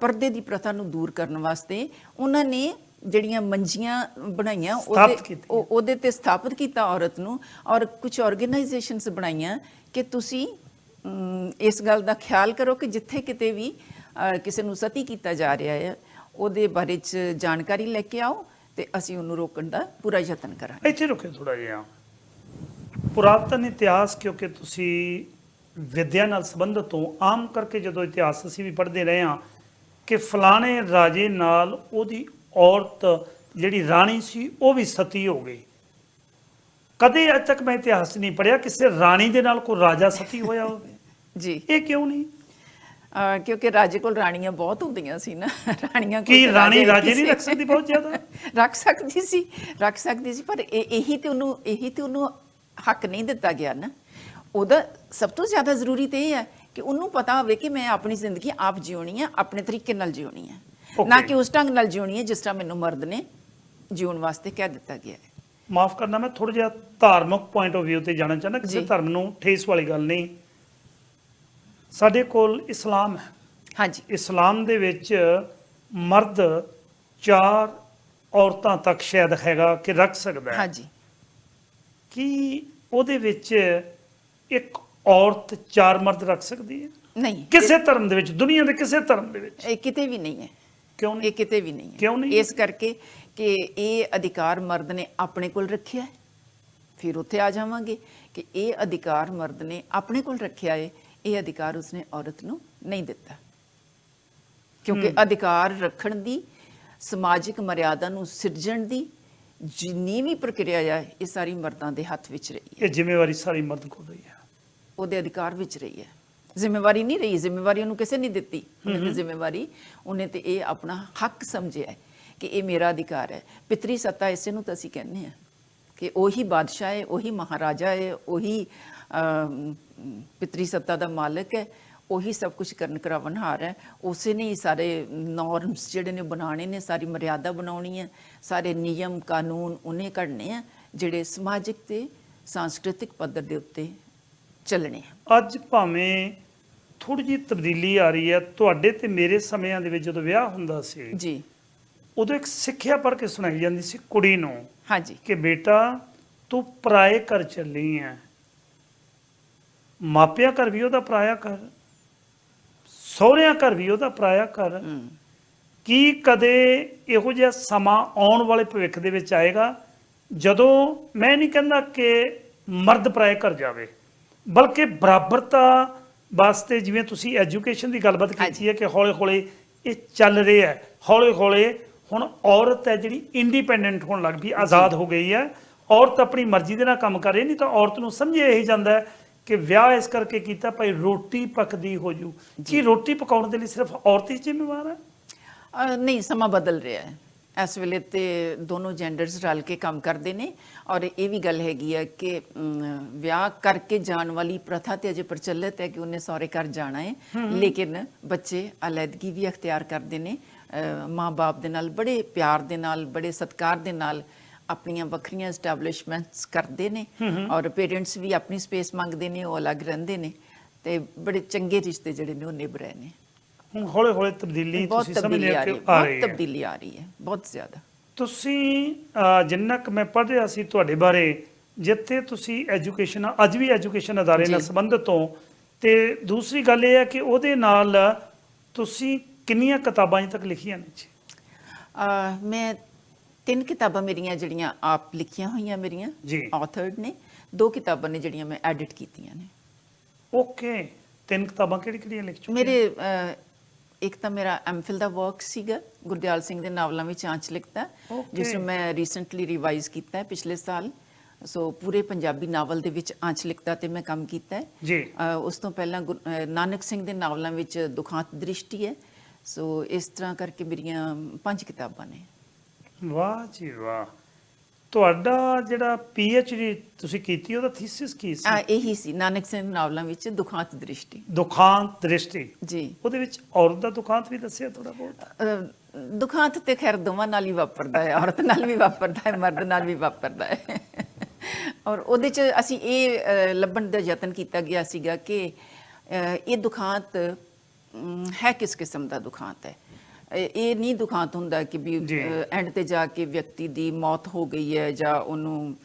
ਪਰਦੇ ਦੀ ਪ੍ਰਥਾ ਨੂੰ ਦੂਰ ਕਰਨ ਵਾਸਤੇ ਉਹਨਾਂ ਨੇ ਜਿਹੜੀਆਂ ਮੰਜੀਆਂ ਬਣਾਈਆਂ। ਉਹ- ਉਹਦੇ ਤੇ ਸਥਾਪਿਤ ਕੀਤਾ ਔਰਤ ਨੂੰ ਔਰ ਕੁਝ ਆਰਗੇਨਾਈਜੇਸ਼ਨਸ ਬਣਾਈਆਂ ਕਿ ਤੁਸੀਂ ਇਸ ਗੱਲ ਦਾ ਖਿਆਲ ਕਰੋ ਕਿ ਜਿੱਥੇ ਕਿਤੇ ਵੀ ਕਿਸੇ ਨੂੰ ਸਤੀ ਕੀਤਾ ਜਾ ਰਿਹਾ ਹੈ ਉਹਦੇ ਬਾਰੇ ਚ ਜਾਣਕਾਰੀ ਲੈ ਕੇ ਆਓ ਤੇ ਅਸੀਂ ਉਹਨੂੰ ਰੋਕਣ ਦਾ ਪੂਰਾ ਯਤਨ ਕਰਾਂਗੇ ਇੱਥੇ ਰੁਕੇ ਥੋੜਾ ਜਿਹਾ ਪੁਰਾਤਨ ਇਤਿਹਾਸ ਕਿਉਂਕਿ ਤੁਸੀਂ ਵਿਦਿਆ ਨਾਲ ਸੰਬੰਧਿਤ ਹੋ ਆਮ ਕਰਕੇ ਜਦੋਂ ਇਤਿਹਾਸ ਅਸੀਂ ਵੀ ਪੜ੍ਹਦੇ ਰਹੇ ਹਾਂ ਕਿ ਫਲਾਣੇ ਰਾਜੇ ਨਾਲ ਉਹਦੀ ਔਰਤ ਜਿਹੜੀ ਰਾਣੀ ਸੀ ਉਹ ਵੀ ਸਤੀ ਹੋ ਗਈ। ਕਦੇ ਅਜ ਤੱਕ ਮੈਂ ਇਤਿਹਾਸ ਨਹੀਂ ਪੜਿਆ ਕਿਸੇ ਰਾਣੀ ਦੇ ਨਾਲ ਕੋਈ ਰਾਜਾ ਸਤੀ ਹੋਇਆ ਹੋਵੇ। ਜੀ। ਇਹ ਕਿਉਂ ਨਹੀਂ? ਕਿਉਂਕਿ ਰਾਜੇ ਕੋਲ ਰਾਣੀਆਂ ਬਹੁਤ ਹੁੰਦੀਆਂ ਸੀ ਨਾ। ਰਾਣੀਆਂ ਕੀ ਰਾਣੀ ਰਾਜਾ ਨਹੀਂ। ਰੱਖ ਸਕਦੀ ਬਹੁਤ ਜ਼ਿਆਦਾ? ਰੱਖ ਸਕਦੀ ਸੀ ਰੱਖ ਸਕਦੀ ਸੀ ਪਰ ਇਹ- ਤੇ ਉਹਨੂੰ ਇਹੀ ਤੇ ਉਹਨੂੰ ਹੱਕ ਨਹੀਂ ਦਿੱਤਾ ਗਿਆ ਨਾ। ਉਹਦਾ ਸਭ ਤੋਂ ਜ਼ਿਆਦਾ ਜ਼ਰੂਰੀ ਤੇ ਇਹ ਹੈ ਕਿ ਉਹਨੂੰ ਪਤਾ ਹੋਵੇ ਕਿ ਮੈਂ ਆਪਣੀ ਜ਼ਿੰਦਗੀ ਆਪ ਜਿਉਣੀ ਹੈ ਆਪਣੇ ਤਰੀਕੇ ਨਾਲ ਜਿਉਣੀ ਹੈ. ਨਾ ਕਿ ਉਸ ਢੰਗ ਨਾਲ ਜਿਉਣੀ ਹੈ ਜਿਸ ਤਰ੍ਹਾਂ ਮੈਨੂੰ ਮਰਦ ਨੇ ਜਿਉਣ ਵਾਸਤੇ ਕਹਿ ਦਿੱਤਾ ਗਿਆ ਹੈ। ਮਾਫ ਕਰਨਾ ਮੈਂ ਥੋੜਾ ਜਿਹਾ ਧਾਰਮਿਕ ਪੁਆਇੰਟ ਆਫ View ਤੇ ਜਾਣਾ ਚਾਹੁੰਦਾ ਕਿਸੇ ਜੀ। ਧਰਮ ਨੂੰ ਠੇਸ ਵਾਲੀ ਗੱਲ ਨਹੀਂ। ਸਾਡੇ ਕੋਲ ਇਸਲਾਮ ਹੈ। ਹਾਂਜੀ। ਇਸਲਾਮ ਦੇ ਵਿੱਚ ਮਰਦ ਚਾਰ ਔਰਤਾਂ ਤੱਕ ਸ਼ਾਇਦ ਹੈਗਾ ਕਿ ਰੱਖ ਸਕਦਾ ਹੈ। ਹਾਂਜੀ। ਕੀ ਉਹਦੇ ਵਿੱਚ ਇੱਕ ਔਰਤ ਚਾਰ ਮਰਦ ਰੱਖ ਸਕਦੀ ਹੈ? ਨਹੀਂ। ਕਿਸੇ ਧਰਮ ਦੇ ਵਿੱਚ ਦੁਨੀਆ ਦੇ ਕਿਸੇ ਧਰਮ ਦੇ ਵਿੱਚ। ਇਹ ਕਿਤੇ ਵੀ ਨਹੀਂ ਹੈ। ਕਿਉਂ ਨਹੀਂ? ਇਹ ਕਿਤੇ ਵੀ ਨਹੀਂ ਹੈ। ਕਿਉਂ ਨਹੀਂ? ਇਸ ਕਰਕੇ ਕਿ ਇਹ ਅਧਿਕਾਰ ਮਰਦ ਨੇ ਆਪਣੇ ਕੋਲ ਰੱਖਿਆ ਹੈ। ਫਿਰ ਉੱਥੇ ਆ ਜਾਵਾਂਗੇ ਕਿ ਇਹ ਅਧਿਕਾਰ ਮਰਦ ਨੇ ਆਪਣੇ ਕੋਲ ਰੱਖਿਆ ਹੈ। ਇਹ ਅਧਿਕਾਰ ਉਸਨੇ ਔਰਤ ਨੂੰ ਨਹੀਂ ਦਿੱਤਾ। ਕਿਉਂਕਿ ਅਧਿਕਾਰ ਰੱਖਣ ਦੀ ਸਮਾਜਿਕ ਮਰਿਆਦਾ ਨੂੰ ਸਿਰਜਣ ਦੀ ਜਿੰਨੀ ਵੀ ਪ੍ਰਕਿਰਿਆ ਹੈ ਇਹ ਸਾਰੀ ਮਰਦਾਂ ਦੇ ਹੱਥ ਵਿੱਚ ਰਹੀ ਹੈ। ਇਹ ਜ਼ਿੰਮੇਵਾਰੀ ਸਾਰੀ ਮਰਦ ਕੋਲ ਰਹੀ ਹੈ। ਉਹਦੇ ਅਧਿਕਾਰ ਵਿੱਚ ਰਹੀ ਹੈ। ਜ਼ਿੰਮੇਵਾਰੀ ਨਹੀਂ ਰਹੀ ਜ਼ਿੰਮੇਵਾਰੀ ਉਹਨੂੰ ਕਿਸੇ ਨਹੀਂ ਦਿੱਤੀ। ਉਹਨੇ ਤੇ ਜ਼ਿੰਮੇਵਾਰੀ ਉਹਨੇ ਤੇ ਇਹ ਆਪਣਾ ਹੱਕ ਸਮਝਿਆ ਕਿ ਇਹ ਮੇਰਾ ਅਧਿਕਾਰ ਹੈ। ਪਿਤਰੀ ਸੱਤਾ ਇਸੇ ਨੂੰ ਤਾਂ ਅਸੀਂ ਕਹਿੰਦੇ ਆ ਕਿ ਉਹੀ ਬਾਦਸ਼ਾਹ ਹੈ ਉਹੀ ਮਹਾਰਾਜਾ ਹੈ ਉਹੀ ਪਿਤਰੀ ਸੱਤਾ ਦਾ ਮਾਲਕ ਹੈ ਉਹੀ ਸਭ ਕੁਝ ਕਰਨ ਕਰਾਵਨਹਾਰ ਹੈ। ਉਸੇ ਨੇ ਹੀ ਸਾਰੇ ਨਾਰਮਸ ਜਿਹੜੇ ਨੇ ਬਣਾਉਣੇ ਨੇ ਸਾਰੀ ਮਰਿਆਦਾ ਬਣਾਉਣੀ ਹੈ ਸਾਰੇ ਨਿਯਮ ਕਾਨੂੰਨ ਉਹਨੇ ਘੜਨੇ ਆ ਜਿਹੜੇ ਸਮਾਜਿਕ ਤੇ ਸਾਂਸਕ੍ਰਿਤਿਕ ਪੱਧਰ ਦੇ ਉੱਤੇ ਚੱਲਣੇ ਆ। ਅੱਜ ਭਾਵੇਂ ਥੋੜੀ ਜਿਹੀ ਤਬਦੀਲੀ ਆ ਰਹੀ ਹੈ ਤੁਹਾਡੇ ਤੇ ਮੇਰੇ ਸਮਿਆਂ ਦੇ ਵਿੱਚ ਜਦੋਂ ਵਿਆਹ ਹੁੰਦਾ ਸੀ ਜੀ। ਉਦੋਂ ਇੱਕ ਸਿੱਖਿਆ ਪੜ੍ਹ ਕੇ ਸੁਣਾਈ ਜਾਂਦੀ ਸੀ ਕੁੜੀ ਨੂੰ ਹਾਂਜੀ। ਕਿ ਬੇਟਾ ਤੂੰ ਪਰਾਏ ਘਰ ਚੱਲੀ ਹੈ ਮਾਪਿਆਂ ਘਰ ਵੀ ਉਹਦਾ ਪਰਾਇਆ ਘਰ ਸਹੁਰਿਆਂ ਘਰ ਵੀ ਉਹਦਾ ਪਰਾਇਆ ਘਰ। ਹਮ, ਕੀ ਕਦੇ ਇਹੋ ਜਿਹਾ ਸਮਾਂ ਆਉਣ ਵਾਲੇ ਭਵਿੱਖ ਦੇ ਵਿੱਚ ਆਏਗਾ ਜਦੋਂ ਮੈਂ ਨਹੀਂ ਕਹਿੰਦਾ ਕਿ ਮਰਦ ਪਰਾਏ ਘਰ ਜਾਵੇ ਬਲਕਿ ਬਰਾਬਰਤਾ ਵਾਸਤੇ ਜਿਵੇਂ ਤੁਸੀਂ ਐਜੂਕੇਸ਼ਨ ਦੀ ਗੱਲਬਾਤ ਕੀਤੀ। ਹੈ ਕਿ ਹੌਲੇ ਹੌਲੇ ਇਹ ਚੱਲ ਰਿਹਾ ਹੈ ਹੌਲੇ ਹੌਲੇ ਹੁਣ ਔਰਤ ਹੈ ਜਿਹੜੀ ਇੰਡੀਪੈਂਡੈਂਟ ਹੋਣ ਲੱਗ ਪਈ ਆਜ਼ਾਦ ਹੋ ਗਈ ਹੈ। ਔਰਤ ਆਪਣੀ ਮਰਜ਼ੀ ਦੇ ਨਾਲ ਕੰਮ ਕਰ ਰਹੀ ਨਹੀਂ ਤਾਂ ਔਰਤ ਨੂੰ ਸਮਝਿਆ ਇਹੀ ਜਾਂਦਾ ਹੈ ਕਿ ਵਿਆਹ ਇਸ ਕਰਕੇ ਕੀਤਾ ਭਾਈ ਰੋਟੀ ਪੱਕਦੀ ਹੋ ਜੂ। ਕੀ ਰੋਟੀ ਪਕਾਉਣ ਦੇ ਲਈ ਸਿਰਫ ਔਰਤ ਹੀ ਜ਼ਿੰਮੇਵਾਰ ਹੈ? ਨਹੀਂ ਸਮਾਂ ਬਦਲ ਰਿਹਾ ਹੈ। ਇਸ ਵੇਲੇ ਤੇ ਦੋਨੋਂ ਜੈਂਡਰਸ ਰਲ ਕੇ ਕੰਮ ਕਰਦੇ ਨੇ ਔਰ ਇਹ ਵੀ ਗੱਲ ਹੈਗੀ ਹੈ ਕਿ ਅਮ, ਵਿਆਹ ਕਰਕੇ ਜਾਣ ਵਾਲੀ ਪ੍ਰਥਾ ਤੇ ਅਜੇ ਪ੍ਰਚਲਿਤ ਹੈ ਕਿ ਉਹਨੇ ਸਹੁਰੇ ਘਰ ਜਾਣਾ ਹੈ ਲੇਕਿਨ ਬੱਚੇ ਅਲੱਦਗੀ ਵੀ ਅਖਤਿਆਰ ਕਰਦੇ ਨੇ ਮਾਂ-ਬਾਪ ਦੇ ਨਾਲ ਬੜੇ ਪਿਆਰ ਦੇ ਨਾਲ ਬੜੇ ਸਤਿਕਾਰ ਦੇ ਨਾਲ ਆਪਣੀਆਂ ਵੱਖਰੀਆਂ ਐਸਟੈਬਲਿਸ਼ਮੈਂਟਸ ਕਰਦੇ ਨੇ ਔਰ ਪੇਰੈਂਟਸ ਵੀ ਆਪਣੀ ਸਪੇਸ ਮੰਗਦੇ ਨੇ ਉਹ ਅਲੱਗ ਰਹਿੰਦੇ ਨੇ ਤੇ ਬੜੇ ਚੰਗੇ ਰਿਸ਼ਤੇ ਜਿਹੜੇ ਨੇ ਉਹ ਨਿਭ ਰਹੇ ਨੇ ਹੁਣ ਹੌਲੇ ਹੌਲੇ ਤਬਦੀਲੀ ਬਹੁਤ ਤੁਸੀਂ ਤਬਦੀਲੀ ਸਮਝਦੇ ਆ ਹੋ ਰਹੀ ਕਿ ਹੈ ਆ ਬਹੁਤ ਰਹੀ ਹੈ। ਤਬਦੀਲੀ ਆ ਰਹੀ ਹੈ ਬਹੁਤ ਜ਼ਿਆਦਾ। ਤੁਸੀਂ ਅਹ, ਜਿੰਨਾ ਕੁ ਮੈਂ ਪੜ੍ਹ ਰਿਹਾ ਸੀ ਤੁਹਾਡੇ ਬਾਰੇ ਜਿੱਥੇ ਤੁਸੀਂ ਐਜੂਕੇਸ਼ਨ ਅੱਜ ਵੀ ਐਜੂਕੇਸ਼ਨ ਅਦਾਰੇ ਨਾਲ ਜੀ। ਸੰਬੰਧਿਤ ਹੋ ਤੇ ਦੂਸਰੀ ਗੱਲ ਇਹ ਹੈ ਕਿ ਉਹਦੇ ਨਾਲ ਤੁਸੀਂ ਕਿੰਨੀਆਂ ਕਿਤਾਬਾਂ ਅਜੇ ਤੱਕ ਲਿਖੀਆਂ ਨੇ ਜੀ? ਅਹ ਮੈਂ ਤਿੰਨ ਕਿਤਾਬਾਂ ਮੇਰੀਆਂ ਜਿਹੜੀਆਂ ਆਪ ਲਿਖੀਆਂ ਹੋਈਆਂ ਮੇਰੀਆਂ ਜੀ। ਆਥਰਡ ਨੇ ਦੋ ਕਿਤਾਬਾਂ ਨੇ ਜਿਹੜੀਆਂ ਮੈਂ ਐਡਿਟ ਕੀਤੀਆਂ ਨੇ। ਓਕੇ ਤਿੰਨ ਕਿਤਾਬਾਂ ਕਿਹੜੀ ਕਿਹੜੀਆਂ ਲਿਖ ਚੁੱਕੇ ਮੇਰੇ ਅਹ, ਇੱਕ ਤਾਂ ਮੇਰਾ ਐਮਫਿਲ ਦਾ ਵਰਕ ਸੀਗਾ ਗੁਰਦਿਆਲ ਸਿੰਘ ਦੇ ਨਾਵਲਾਂ ਵਿੱਚ ਆਂਚ ਲਿਖਤਾ. ਜਿਸ ਨੂੰ ਮੈਂ ਰੀਸੈਂਟਲੀ ਰਿਵਾਈਜ਼ ਕੀਤਾ ਹੈ ਪਿਛਲੇ ਸਾਲ। ਸੋ ਪੂਰੇ ਪੰਜਾਬੀ ਨਾਵਲ ਦੇ ਵਿੱਚ ਆਂਚ ਲਿਖਤਾ ਤੇ ਮੈਂ ਕੰਮ ਕੀਤਾ ਹੈ। ਜੀ। ਉਸ ਤੋਂ ਪਹਿਲਾਂ ਨਾਨਕ ਸਿੰਘ ਦੇ ਨਾਵਲਾਂ ਵਿੱਚ ਦੁਖਾਂਤ ਦ੍ਰਿਸ਼ਟੀ ਹੈ। ਸੋ ਇਸ ਤਰ੍ਹਾਂ ਕਰਕੇ ਮੇਰੀਆਂ ਪੰਜ ਕਿਤਾਬਾਂ ਨੇ। ਵਾਹ ਜੀ ਵਾਹ। ਤੁਹਾਡਾ ਜਿਹੜਾ ਡੀ ਤੁਸੀਂ ਕੀਤੀ ਉਹਦਾ ਥੀਸਿਸ ਕੀ ਸੀ? ਆ ਇਹੀ ਸੀ ਨਾਨਕ ਸਿੰਘ ਨਾਵਲਾਂ ਵਿੱਚ ਦੁਖਾਂਤ ਦ੍ਰਿਸ਼ਟੀ। ਦੁਖਾਂਤ ਦ੍ਰਿਸ਼ਟੀ। ਜੀ। ਉਹਦੇ ਵਿੱਚ ਔਰਤ ਦਾ ਦੁਖਾਂਤ ਵੀ ਦੱਸਿਆ ਥੋੜਾ ਬਹੁਤ? ਦੁਖਾਂਤ ਤੇ ਖੈਰ ਦੋਵਾਂ ਨਾਲ ਹੀ ਵਾਪਰਦਾ ਹੈ ਔਰਤ ਨਾਲ ਵੀ ਵਾਪਰਦਾ ਹੈ ਮਰਦ ਨਾਲ ਵੀ ਵਾਪਰਦਾ ਹੈ। ਔਰ ਉਹਦੇ ਚ ਅਸੀਂ ਇਹ ਲੱਭਣ ਦਾ ਯਤਨ ਕੀਤਾ ਗਿਆ ਸੀਗਾ ਕਿ ਇਹ ਦੁਖਾਂਤ ਹੈ ਕਿਸ ਕਿਸਮ ਦਾ ਦੁਖਾਂਤ ਹੈ? ਇਹ ਨਹੀਂ ਦੁਖਾਂਤ ਹੁੰਦਾ ਕਿ ਵੀ। ਐਂਡ ਤੇ ਜਾ ਕੇ ਵਿਅਕਤੀ ਦੀ ਮੌਤ ਹੋ ਗਈ ਹੈ ਜਾਂ ਉਹਨੂੰ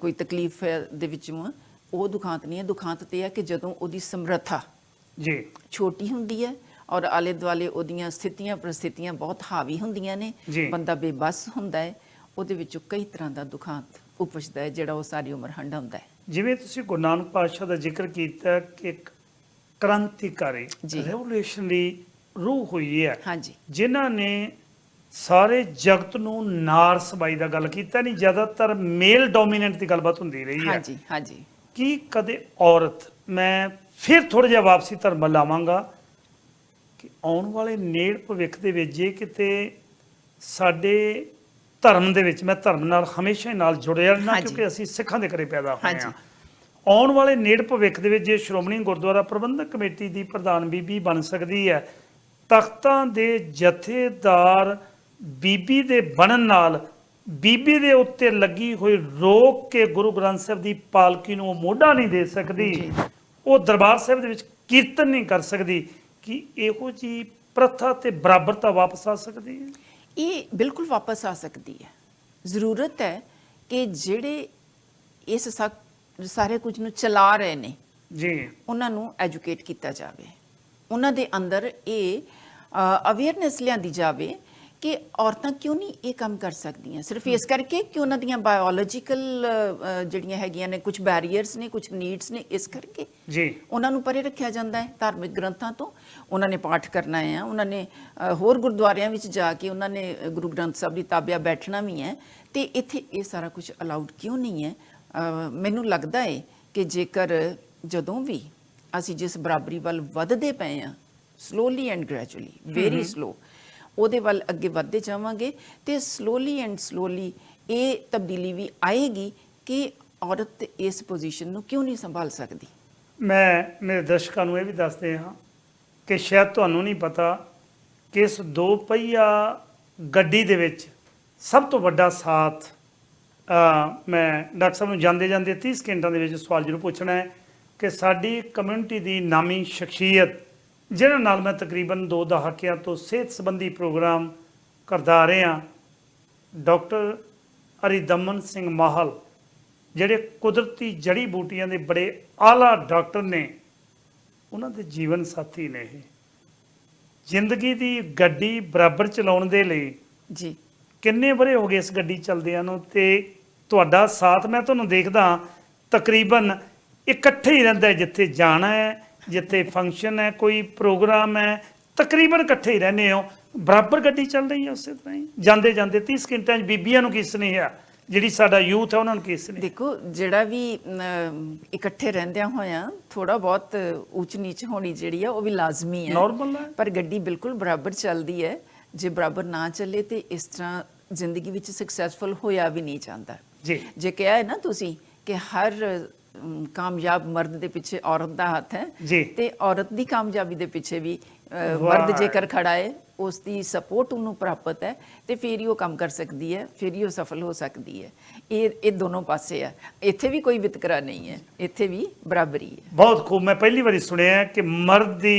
ਕੋਈ ਤਕਲੀਫ ਹੈ ਦੇ ਵਿੱਚੋਂ। ਉਹ ਦੁਖਾਂਤ ਨਹੀਂ ਹੈ ਦੁਖਾਂਤ ਤੇ ਹੈ ਕਿ ਜਦੋਂ ਉਹਦੀ ਸਮਰੱਥਾ ਜੀ ਛੋਟੀ ਹੁੰਦੀ ਹੈ ਔਰ ਆਲੇ ਦੁਆਲੇ ਉਹਦੀਆਂ ਸਥਿਤੀਆਂ ਪ੍ਰਸਥਿਤੀਆਂ ਬਹੁਤ ਹਾਵੀ ਹੁੰਦੀਆਂ ਨੇ। ਬੰਦਾ ਬੇਬਸ ਹੁੰਦਾ ਹੈ ਉਹਦੇ ਵਿੱਚੋਂ ਕਈ ਤਰ੍ਹਾਂ ਦਾ ਦੁਖਾਂਤ ਉਪਜਦਾ ਹੈ ਜਿਹੜਾ ਉਹ ਸਾਰੀ ਉਮਰ ਹੰਡਾਉਂਦਾ ਹੈ ਜਿਵੇਂ ਤੁਸੀਂ ਗੁਰੂ ਨਾਨਕ ਪਾਤਸ਼ਾਹ ਦਾ ਜ਼ਿਕਰ ਕੀਤਾ ਕਿ ਇੱਕ ਕ੍ਰਾਂਤੀਕਾਰੀ। ਰੈਵੋਲੂਸ਼ਨਰੀ ਰੂਹ ਹੋਈ ਹੈ। ਹਾਂਜੀ। ਜਿਨ੍ਹਾਂ ਨੇ ਸਾਰੇ ਜਗਤ ਨੂੰ ਨਾਰ ਸਬਾਈ ਦਾ ਗੱਲ ਕੀਤਾ ਨਹੀਂ ਜ਼ਿਆਦਾਤਰ ਮੇਲ ਡੋਮੀਨੈਂਟ ਦੀ ਗੱਲਬਾਤ ਹੁੰਦੀ ਰਹੀ ਹੈ। ਹਾਂਜੀ ਹਾਂਜੀ। ਕੀ ਕਦੇ ਔਰਤ ਮੈਂ ਫਿਰ ਥੋੜਾ ਜਿਹਾ ਵਾਪਸੀ ਧਰਮ ਲਾਵਾਂਗਾ ਕਿ ਆਉਣ ਵਾਲੇ ਨੇੜ ਭਵਿੱਖ ਦੇ ਵਿੱਚ ਜੇ ਕਿਤੇ ਸਾਡੇ ਧਰਮ ਦੇ ਵਿੱਚ ਮੈਂ ਧਰਮ ਨਾਲ ਹਮੇਸ਼ਾ ਹੀ ਨਾਲ ਜੁੜਿਆ ਰਹਿਣਾ। ਕਿਉਂਕਿ ਅਸੀਂ ਸਿੱਖਾਂ ਦੇ ਘਰੇ ਪੈਦਾ ਹੋਏ। ਹਾਂ। ਆਉਣ ਵਾਲੇ ਨੇੜ ਭਵਿੱਖ ਦੇ ਵਿੱਚ ਜੇ ਸ਼੍ਰੋਮਣੀ ਗੁਰਦੁਆਰਾ ਪ੍ਰਬੰਧਕ ਕਮੇਟੀ ਦੀ ਪ੍ਰਧਾਨ ਬੀਬੀ ਬਣ ਸਕਦੀ ਹੈ ਤਖਤਾਂ ਦੇ ਜਥੇਦਾਰ ਬੀਬੀ ਦੇ ਬਣਨ ਨਾਲ ਬੀਬੀ ਦੇ ਉੱਤੇ ਲੱਗੀ ਹੋਈ ਰੋਕ ਕੇ ਗੁਰੂ ਗ੍ਰੰਥ ਸਾਹਿਬ ਦੀ ਪਾਲਕੀ ਨੂੰ ਉਹ ਮੋਢਾ ਨਹੀਂ ਦੇ ਸਕਦੀ। ਉਹ ਦਰਬਾਰ ਸਾਹਿਬ ਦੇ ਵਿੱਚ ਕੀਰਤਨ ਨਹੀਂ ਕਰ ਸਕਦੀ ਕਿ ਇਹੋ ਜੀ ਪ੍ਰਥਾ ਤੇ ਬਰਾਬਰਤਾ ਵਾਪਸ ਆ ਸਕਦੀ ਹੈ? ਇਹ ਬਿਲਕੁਲ ਵਾਪਸ ਆ ਸਕਦੀ ਹੈ। ਜ਼ਰੂਰਤ ਹੈ ਕਿ ਜਿਹੜੇ ਇਸ ਸਾਰੇ ਕੁਝ ਨੂੰ ਚਲਾ ਰਹੇ ਨੇ ਜੀ। ਉਹਨਾਂ ਨੂੰ ਐਜੂਕੇਟ ਕੀਤਾ ਜਾਵੇ। ਉਹਨਾਂ ਦੇ ਅੰਦਰ ਇਹ ਅਵੇਅਰਨੈਸ ਲਿਆਂਦੀ ਜਾਵੇ ਕਿ ਔਰਤਾਂ ਕਿਉਂ ਨਹੀਂ ਇਹ ਕੰਮ ਕਰ ਸਕਦੀਆਂ? ਸਿਰਫ ਇਸ ਕਰਕੇ ਕਿ ਉਹਨਾਂ ਦੀਆਂ ਬਾਇਓਲੋਜੀਕਲ ਜਿਹੜੀਆਂ ਹੈਗੀਆਂ ਨੇ ਕੁਝ ਬੈਰੀਅਰਸ ਨੇ ਕੁਝ ਨੀਡਸ ਨੇ ਇਸ ਕਰਕੇ ਜੀ। ਉਹਨਾਂ ਨੂੰ ਪਰੇ ਰੱਖਿਆ ਜਾਂਦਾ ਹੈ ਧਾਰਮਿਕ ਗ੍ਰੰਥਾਂ ਤੋਂ। ਉਹਨਾਂ ਨੇ ਪਾਠ ਕਰਨਾ ਹੈ ਉਹਨਾਂ ਨੇ ਹੋਰ ਗੁਰਦੁਆਰਿਆਂ ਵਿੱਚ ਜਾ ਕੇ ਉਹਨਾਂ ਨੇ ਗੁਰੂ ਗ੍ਰੰਥ ਸਾਹਿਬ ਦੀ ਤਾਬਿਆ ਬੈਠਣਾ ਵੀ ਹੈ। ਤੇ ਇੱਥੇ ਇਹ ਸਾਰਾ ਕੁਝ ਅਲਾਉਡ ਕਿਉਂ ਨਹੀਂ ਹੈ? ਮੈਨੂੰ ਲੱਗਦਾ ਹੈ ਕਿ ਜੇਕਰ ਜਦੋਂ ਵੀ ਅਸੀਂ ਜਿਸ ਬਰਾਬਰੀ ਵੱਲ ਵੱਧਦੇ ਪਏ ਆ slowly and gradually very slow ਉਹਦੇ ਵੱਲ ਅੱਗੇ ਵੱਧਦੇ ਜਾਵਾਂਗੇ ਤੇ ਸਲੋਲੀ ਐਂਡ ਸਲੋਲੀ ਇਹ ਤਬਦੀਲੀ ਵੀ ਆਏਗੀ ਕਿ ਔਰਤ ਇਸ ਪੋਜੀਸ਼ਨ ਨੂੰ ਕਿਉਂ ਨਹੀਂ ਸੰਭਾਲ ਸਕਦੀ? ਮੈਂ ਮੇਰੇ ਦਰਸ਼ਕਾਂ ਨੂੰ ਇਹ ਵੀ ਦੱਸਦੇ ਹਾਂ ਕਿ ਸ਼ਾਇਦ ਤੁਹਾਨੂੰ ਨਹੀਂ ਪਤਾ ਕਿ ਇਸ ਦੋ ਪਹੀਆ ਗੱਡੀ ਦੇ ਵਿੱਚ ਸਭ ਤੋਂ ਵੱਡਾ ਸਾਥ ਮੈਂ ਡਾਕਟਰ ਸਾਹਿਬ ਨੂੰ ਜਾਂਦੇ ਜਾਂਦੇ 30 ਸਕਿੰਟਾਂ ਦੇ ਵਿੱਚ ਸਵਾਲ ਜ਼ਰੂਰ ਪੁੱਛਣਾ ਹੈ ਕਿ ਸਾਡੀ ਕਮਿਊਨਿਟੀ ਦੀ ਨਾਮੀ ਸ਼ਖਸੀਅਤ ਜਿਹਨਾਂ ਨਾਲ ਮੈਂ ਤਕਰੀਬਨ ਦੋ ਦਹਾਕਿਆਂ ਤੋਂ ਸਿਹਤ ਸੰਬੰਧੀ ਪ੍ਰੋਗਰਾਮ ਕਰਦਾ ਆ ਰਿਹਾ ਡਾਕਟਰ ਹਰੀਦਮਨ ਸਿੰਘ ਮਾਹਲ ਜਿਹੜੇ ਕੁਦਰਤੀ ਜੜੀ ਬੂਟੀਆਂ ਦੇ ਬੜੇ ਆਲਾ ਡਾਕਟਰ ਨੇ ਉਹਨਾਂ ਦੇ ਜੀਵਨ ਸਾਥੀ ਨੇ ਇਹ। ਜ਼ਿੰਦਗੀ ਦੀ ਗੱਡੀ ਬਰਾਬਰ ਚਲਾਉਣ ਦੇ ਲਈ ਜੀ। ਕਿੰਨੇ ਬਰੇ ਹੋ ਗਏ ਇਸ ਗੱਡੀ ਚਲਦਿਆਂ ਨੂੰ ਤੇ ਤੁਹਾਡਾ ਸਾਥ ਮੈਂ ਤੁਹਾਨੂੰ ਦੇਖਦਾ ਤਕਰੀਬਨ ਇਕੱਠੇ ਹੀ ਰਹਿੰਦਾ ਜਿੱਥੇ ਜਾਣਾ ਹੈ ਜਿੱਥੇ ਫੰਕਸ਼ਨ ਹੈ ਕੋਈ ਪ੍ਰੋਗਰਾਮ ਹੈ ਤਕਰੀਬਨ ਇਕੱਠੇ ਹੀ ਰਹਿੰਦੇ ਹੋ। ਬਰਾਬਰ ਗੱਡੀ ਚੱਲ ਰਹੀ ਹੈ ਉਸੇ ਤਰ੍ਹਾਂ ਹੀ। ਜਾਂਦੇ ਜਾਂਦੇ 30 ਸਕਿੰਟਾਂ 'ਚ ਬੀਬੀਆਂ ਨੂੰ ਕਿਸ ਨੇ ਆ? ਜਿਹੜੀ ਸਾਡਾ ਯੂਥ ਹੈ ਉਹਨਾਂ ਨੂੰ ਕਿਸ ਨੇ? ਦੇਖੋ ਜਿਹੜਾ ਵੀ ਇਕੱਠੇ ਰਹਿੰਦਿਆਂ ਹੋਇਆਂ ਥੋੜਾ ਬਹੁਤ ਉੱਚ ਨੀਚ ਹੋਣੀ ਜਿਹੜੀ ਆ ਉਹ ਵੀ ਲਾਜ਼ਮੀ ਹੈ। Normal ਹੈ। ਪਰ ਗੱਡੀ ਬਿਲਕੁਲ ਬਰਾਬਰ ਚੱਲਦੀ ਹੈ। ਜੇ ਬਰਾਬਰ ਨਾ ਚੱਲੇ ਤੇ ਇਸ ਤਰ੍ਹਾਂ ਜ਼ਿੰਦਗੀ ਵਿੱਚ ਸਕਸੈਸਫੁਲ ਹੋਇਆ ਵੀ ਨਹੀਂ ਜਾਂਦਾ। ਜੀ। ਜੇ ਕਿਹਾ ਹੈ ਨਾ ਤੁਸੀਂ ਕਿ ਹਰ ਕਾਮਯਾਬ ਮਰਦ ਦੇ ਪਿੱਛੇ ਔਰਤ ਦਾ ਹੱਥ ਹੈ ਜੀ। ਤੇ ਔਰਤ ਦੀ ਕਾਮਯਾਬੀ ਦੇ ਪਿੱਛੇ ਵੀ ਅ, ਵਾਹ। ਮਰਦ ਜੇਕਰ ਖੜਾ ਹੈ ਉਸ ਦੀ ਸਪੋਰਟ ਉਹਨੂੰ ਪ੍ਰਾਪਤ ਹੈ ਤੇ ਫਿਰ ਹੀ ਉਹ ਕੰਮ ਕਰ ਸਕਦੀ ਹੈ ਫਿਰ ਹੀ ਉਹ ਸਫਲ ਹੋ ਸਕਦੀ ਹੈ ਇਹ ਇਹ ਦੋਨੋਂ ਪਾਸੇ ਆ ਇੱਥੇ ਵੀ ਕੋਈ ਵਿਤਕਰਾ ਨਹੀਂ ਹੈ ਇੱਥੇ ਵੀ ਬਰਾਬਰੀ ਹੈ ਬਹੁਤ ਖੂਬ ਮੈਂ ਪਹਿਲੀ ਵਾਰੀ ਸੁਣਿਆ ਕਿ ਮਰਦ ਦੀ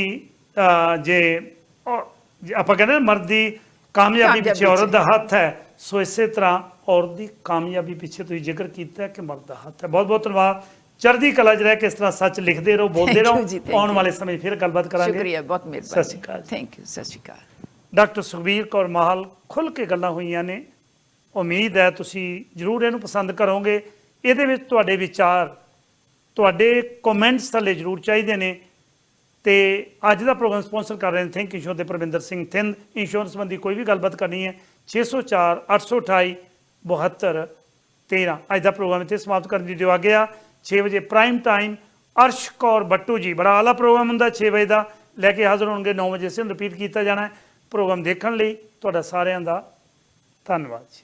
ਅਹ, ਜੇ ਔਰ- ਜੇ ਆਪਾਂ ਕਹਿੰਦੇ ਨਾ ਮਰਦ ਦੀ ਕਾਮਯਾਬੀ ਕਾਮਯਾਬੀ ਪਿੱਛੇ ਔਰਤ ਚ। ਦਾ ਹੱਥ ਹੈ ਸੋ ਇਸੇ ਤਰ੍ਹਾਂ ਔਰਤ ਦੀ ਕਾਮਯਾਬੀ ਪਿੱਛੇ ਤੁਸੀਂ ਜ਼ਿਕਰ ਕੀਤਾ ਹੈ ਕਿ ਮਰਦ ਦਾ ਹੱਥ ਹੈ ਬਹੁਤ ਬਹੁਤ ਧੰਨਵਾਦ ਚੜ੍ਹਦੀ ਕਲਾ 'ਚ ਰਹਿ ਕੇ ਇਸ ਤਰ੍ਹਾਂ ਸੱਚ ਲਿਖਦੇ ਰਹੋ ਬੋਲਦੇ ਰਹੋ। ਆਉਣ. ਵਾਲੇ ਸਮੇਂ ਫਿਰ ਗੱਲਬਾਤ ਕਰਾਂਗੇ। ਸ਼ੁਕਰੀਆ ਬਹੁਤ ਸਤਿ ਮਿਹਰਬਾਨੀ ਸ਼੍ਰੀ ਅਕਾਲ। ਥੈਂਕ ਯੂ ਸਤਿ ਸ਼੍ਰੀ ਅਕਾਲ। ਡਾਕਟਰ ਸੁਖਬੀਰ ਕੌਰ ਮਾਹਲ ਖੁੱਲ ਕੇ ਗੱਲਾਂ ਹੋਈਆਂ ਨੇ। ਉਮੀਦ ਹੈ ਤੁਸੀਂ ਜਰੂਰ ਇਹਨੂੰ ਪਸੰਦ ਕਰੋਗੇ। ਇਹਦੇ ਵਿੱਚ ਤੁਹਾਡੇ ਵਿਚਾਰ ਤੁਹਾਡੇ ਕਮੈਂਟਸ ਥੱਲੇ ਜਰੂਰ ਚਾਹੀਦੇ ਨੇ। ਤੇ ਅੱਜ ਦਾ ਪ੍ਰੋਗਰਾਮ ਸਪਾਂਸਰ ਕਰ ਰਹੇ ਨੇ ਥਿੰਕ ਇੰਸ਼ੋਰ ਦੇ ਪ੍ਰਵਿੰਦਰ ਸਿੰਘ ਥਿੰਦ। ਇੰਸ਼ੋਰੈਂਸ ਸੰਬੰਧੀ ਕੋਈ ਵੀ ਗੱਲਬਾਤ ਕਰਨੀ ਹੈ 604 828 72 13 ਅੱਜ ਦਾ ਪ੍ਰੋਗਰਾਮ ਇੱਥੇ ਸਮਾਪਤ ਕਰਨ ਦੀ ਦਿਓ ਆ ਗਿਆ। 6 ਵਜੇ ਪ੍ਰਾਈਮ ਟਾਈਮ ਅਰਸ਼ ਕੌਰ ਬੱਟੂ ਜੀ। ਬੜਾ ਆਲਾ ਪ੍ਰੋਗਰਾਮ ਹੁੰਦਾ 6 ਵਜੇ ਦਾ। ਲੈ ਕੇ ਹਾਜ਼ਰ ਹੋਣਗੇ 9 ਵਜੇ। ਸੇ ਰਿਪੀਟ ਕੀਤਾ ਜਾਣਾ ਹੈ। ਪ੍ਰੋਗਰਾਮ ਦੇਖਣ ਲਈ ਤੁਹਾਡਾ ਸਾਰਿਆਂ ਦਾ ਧੰਨਵਾਦ ਜੀ।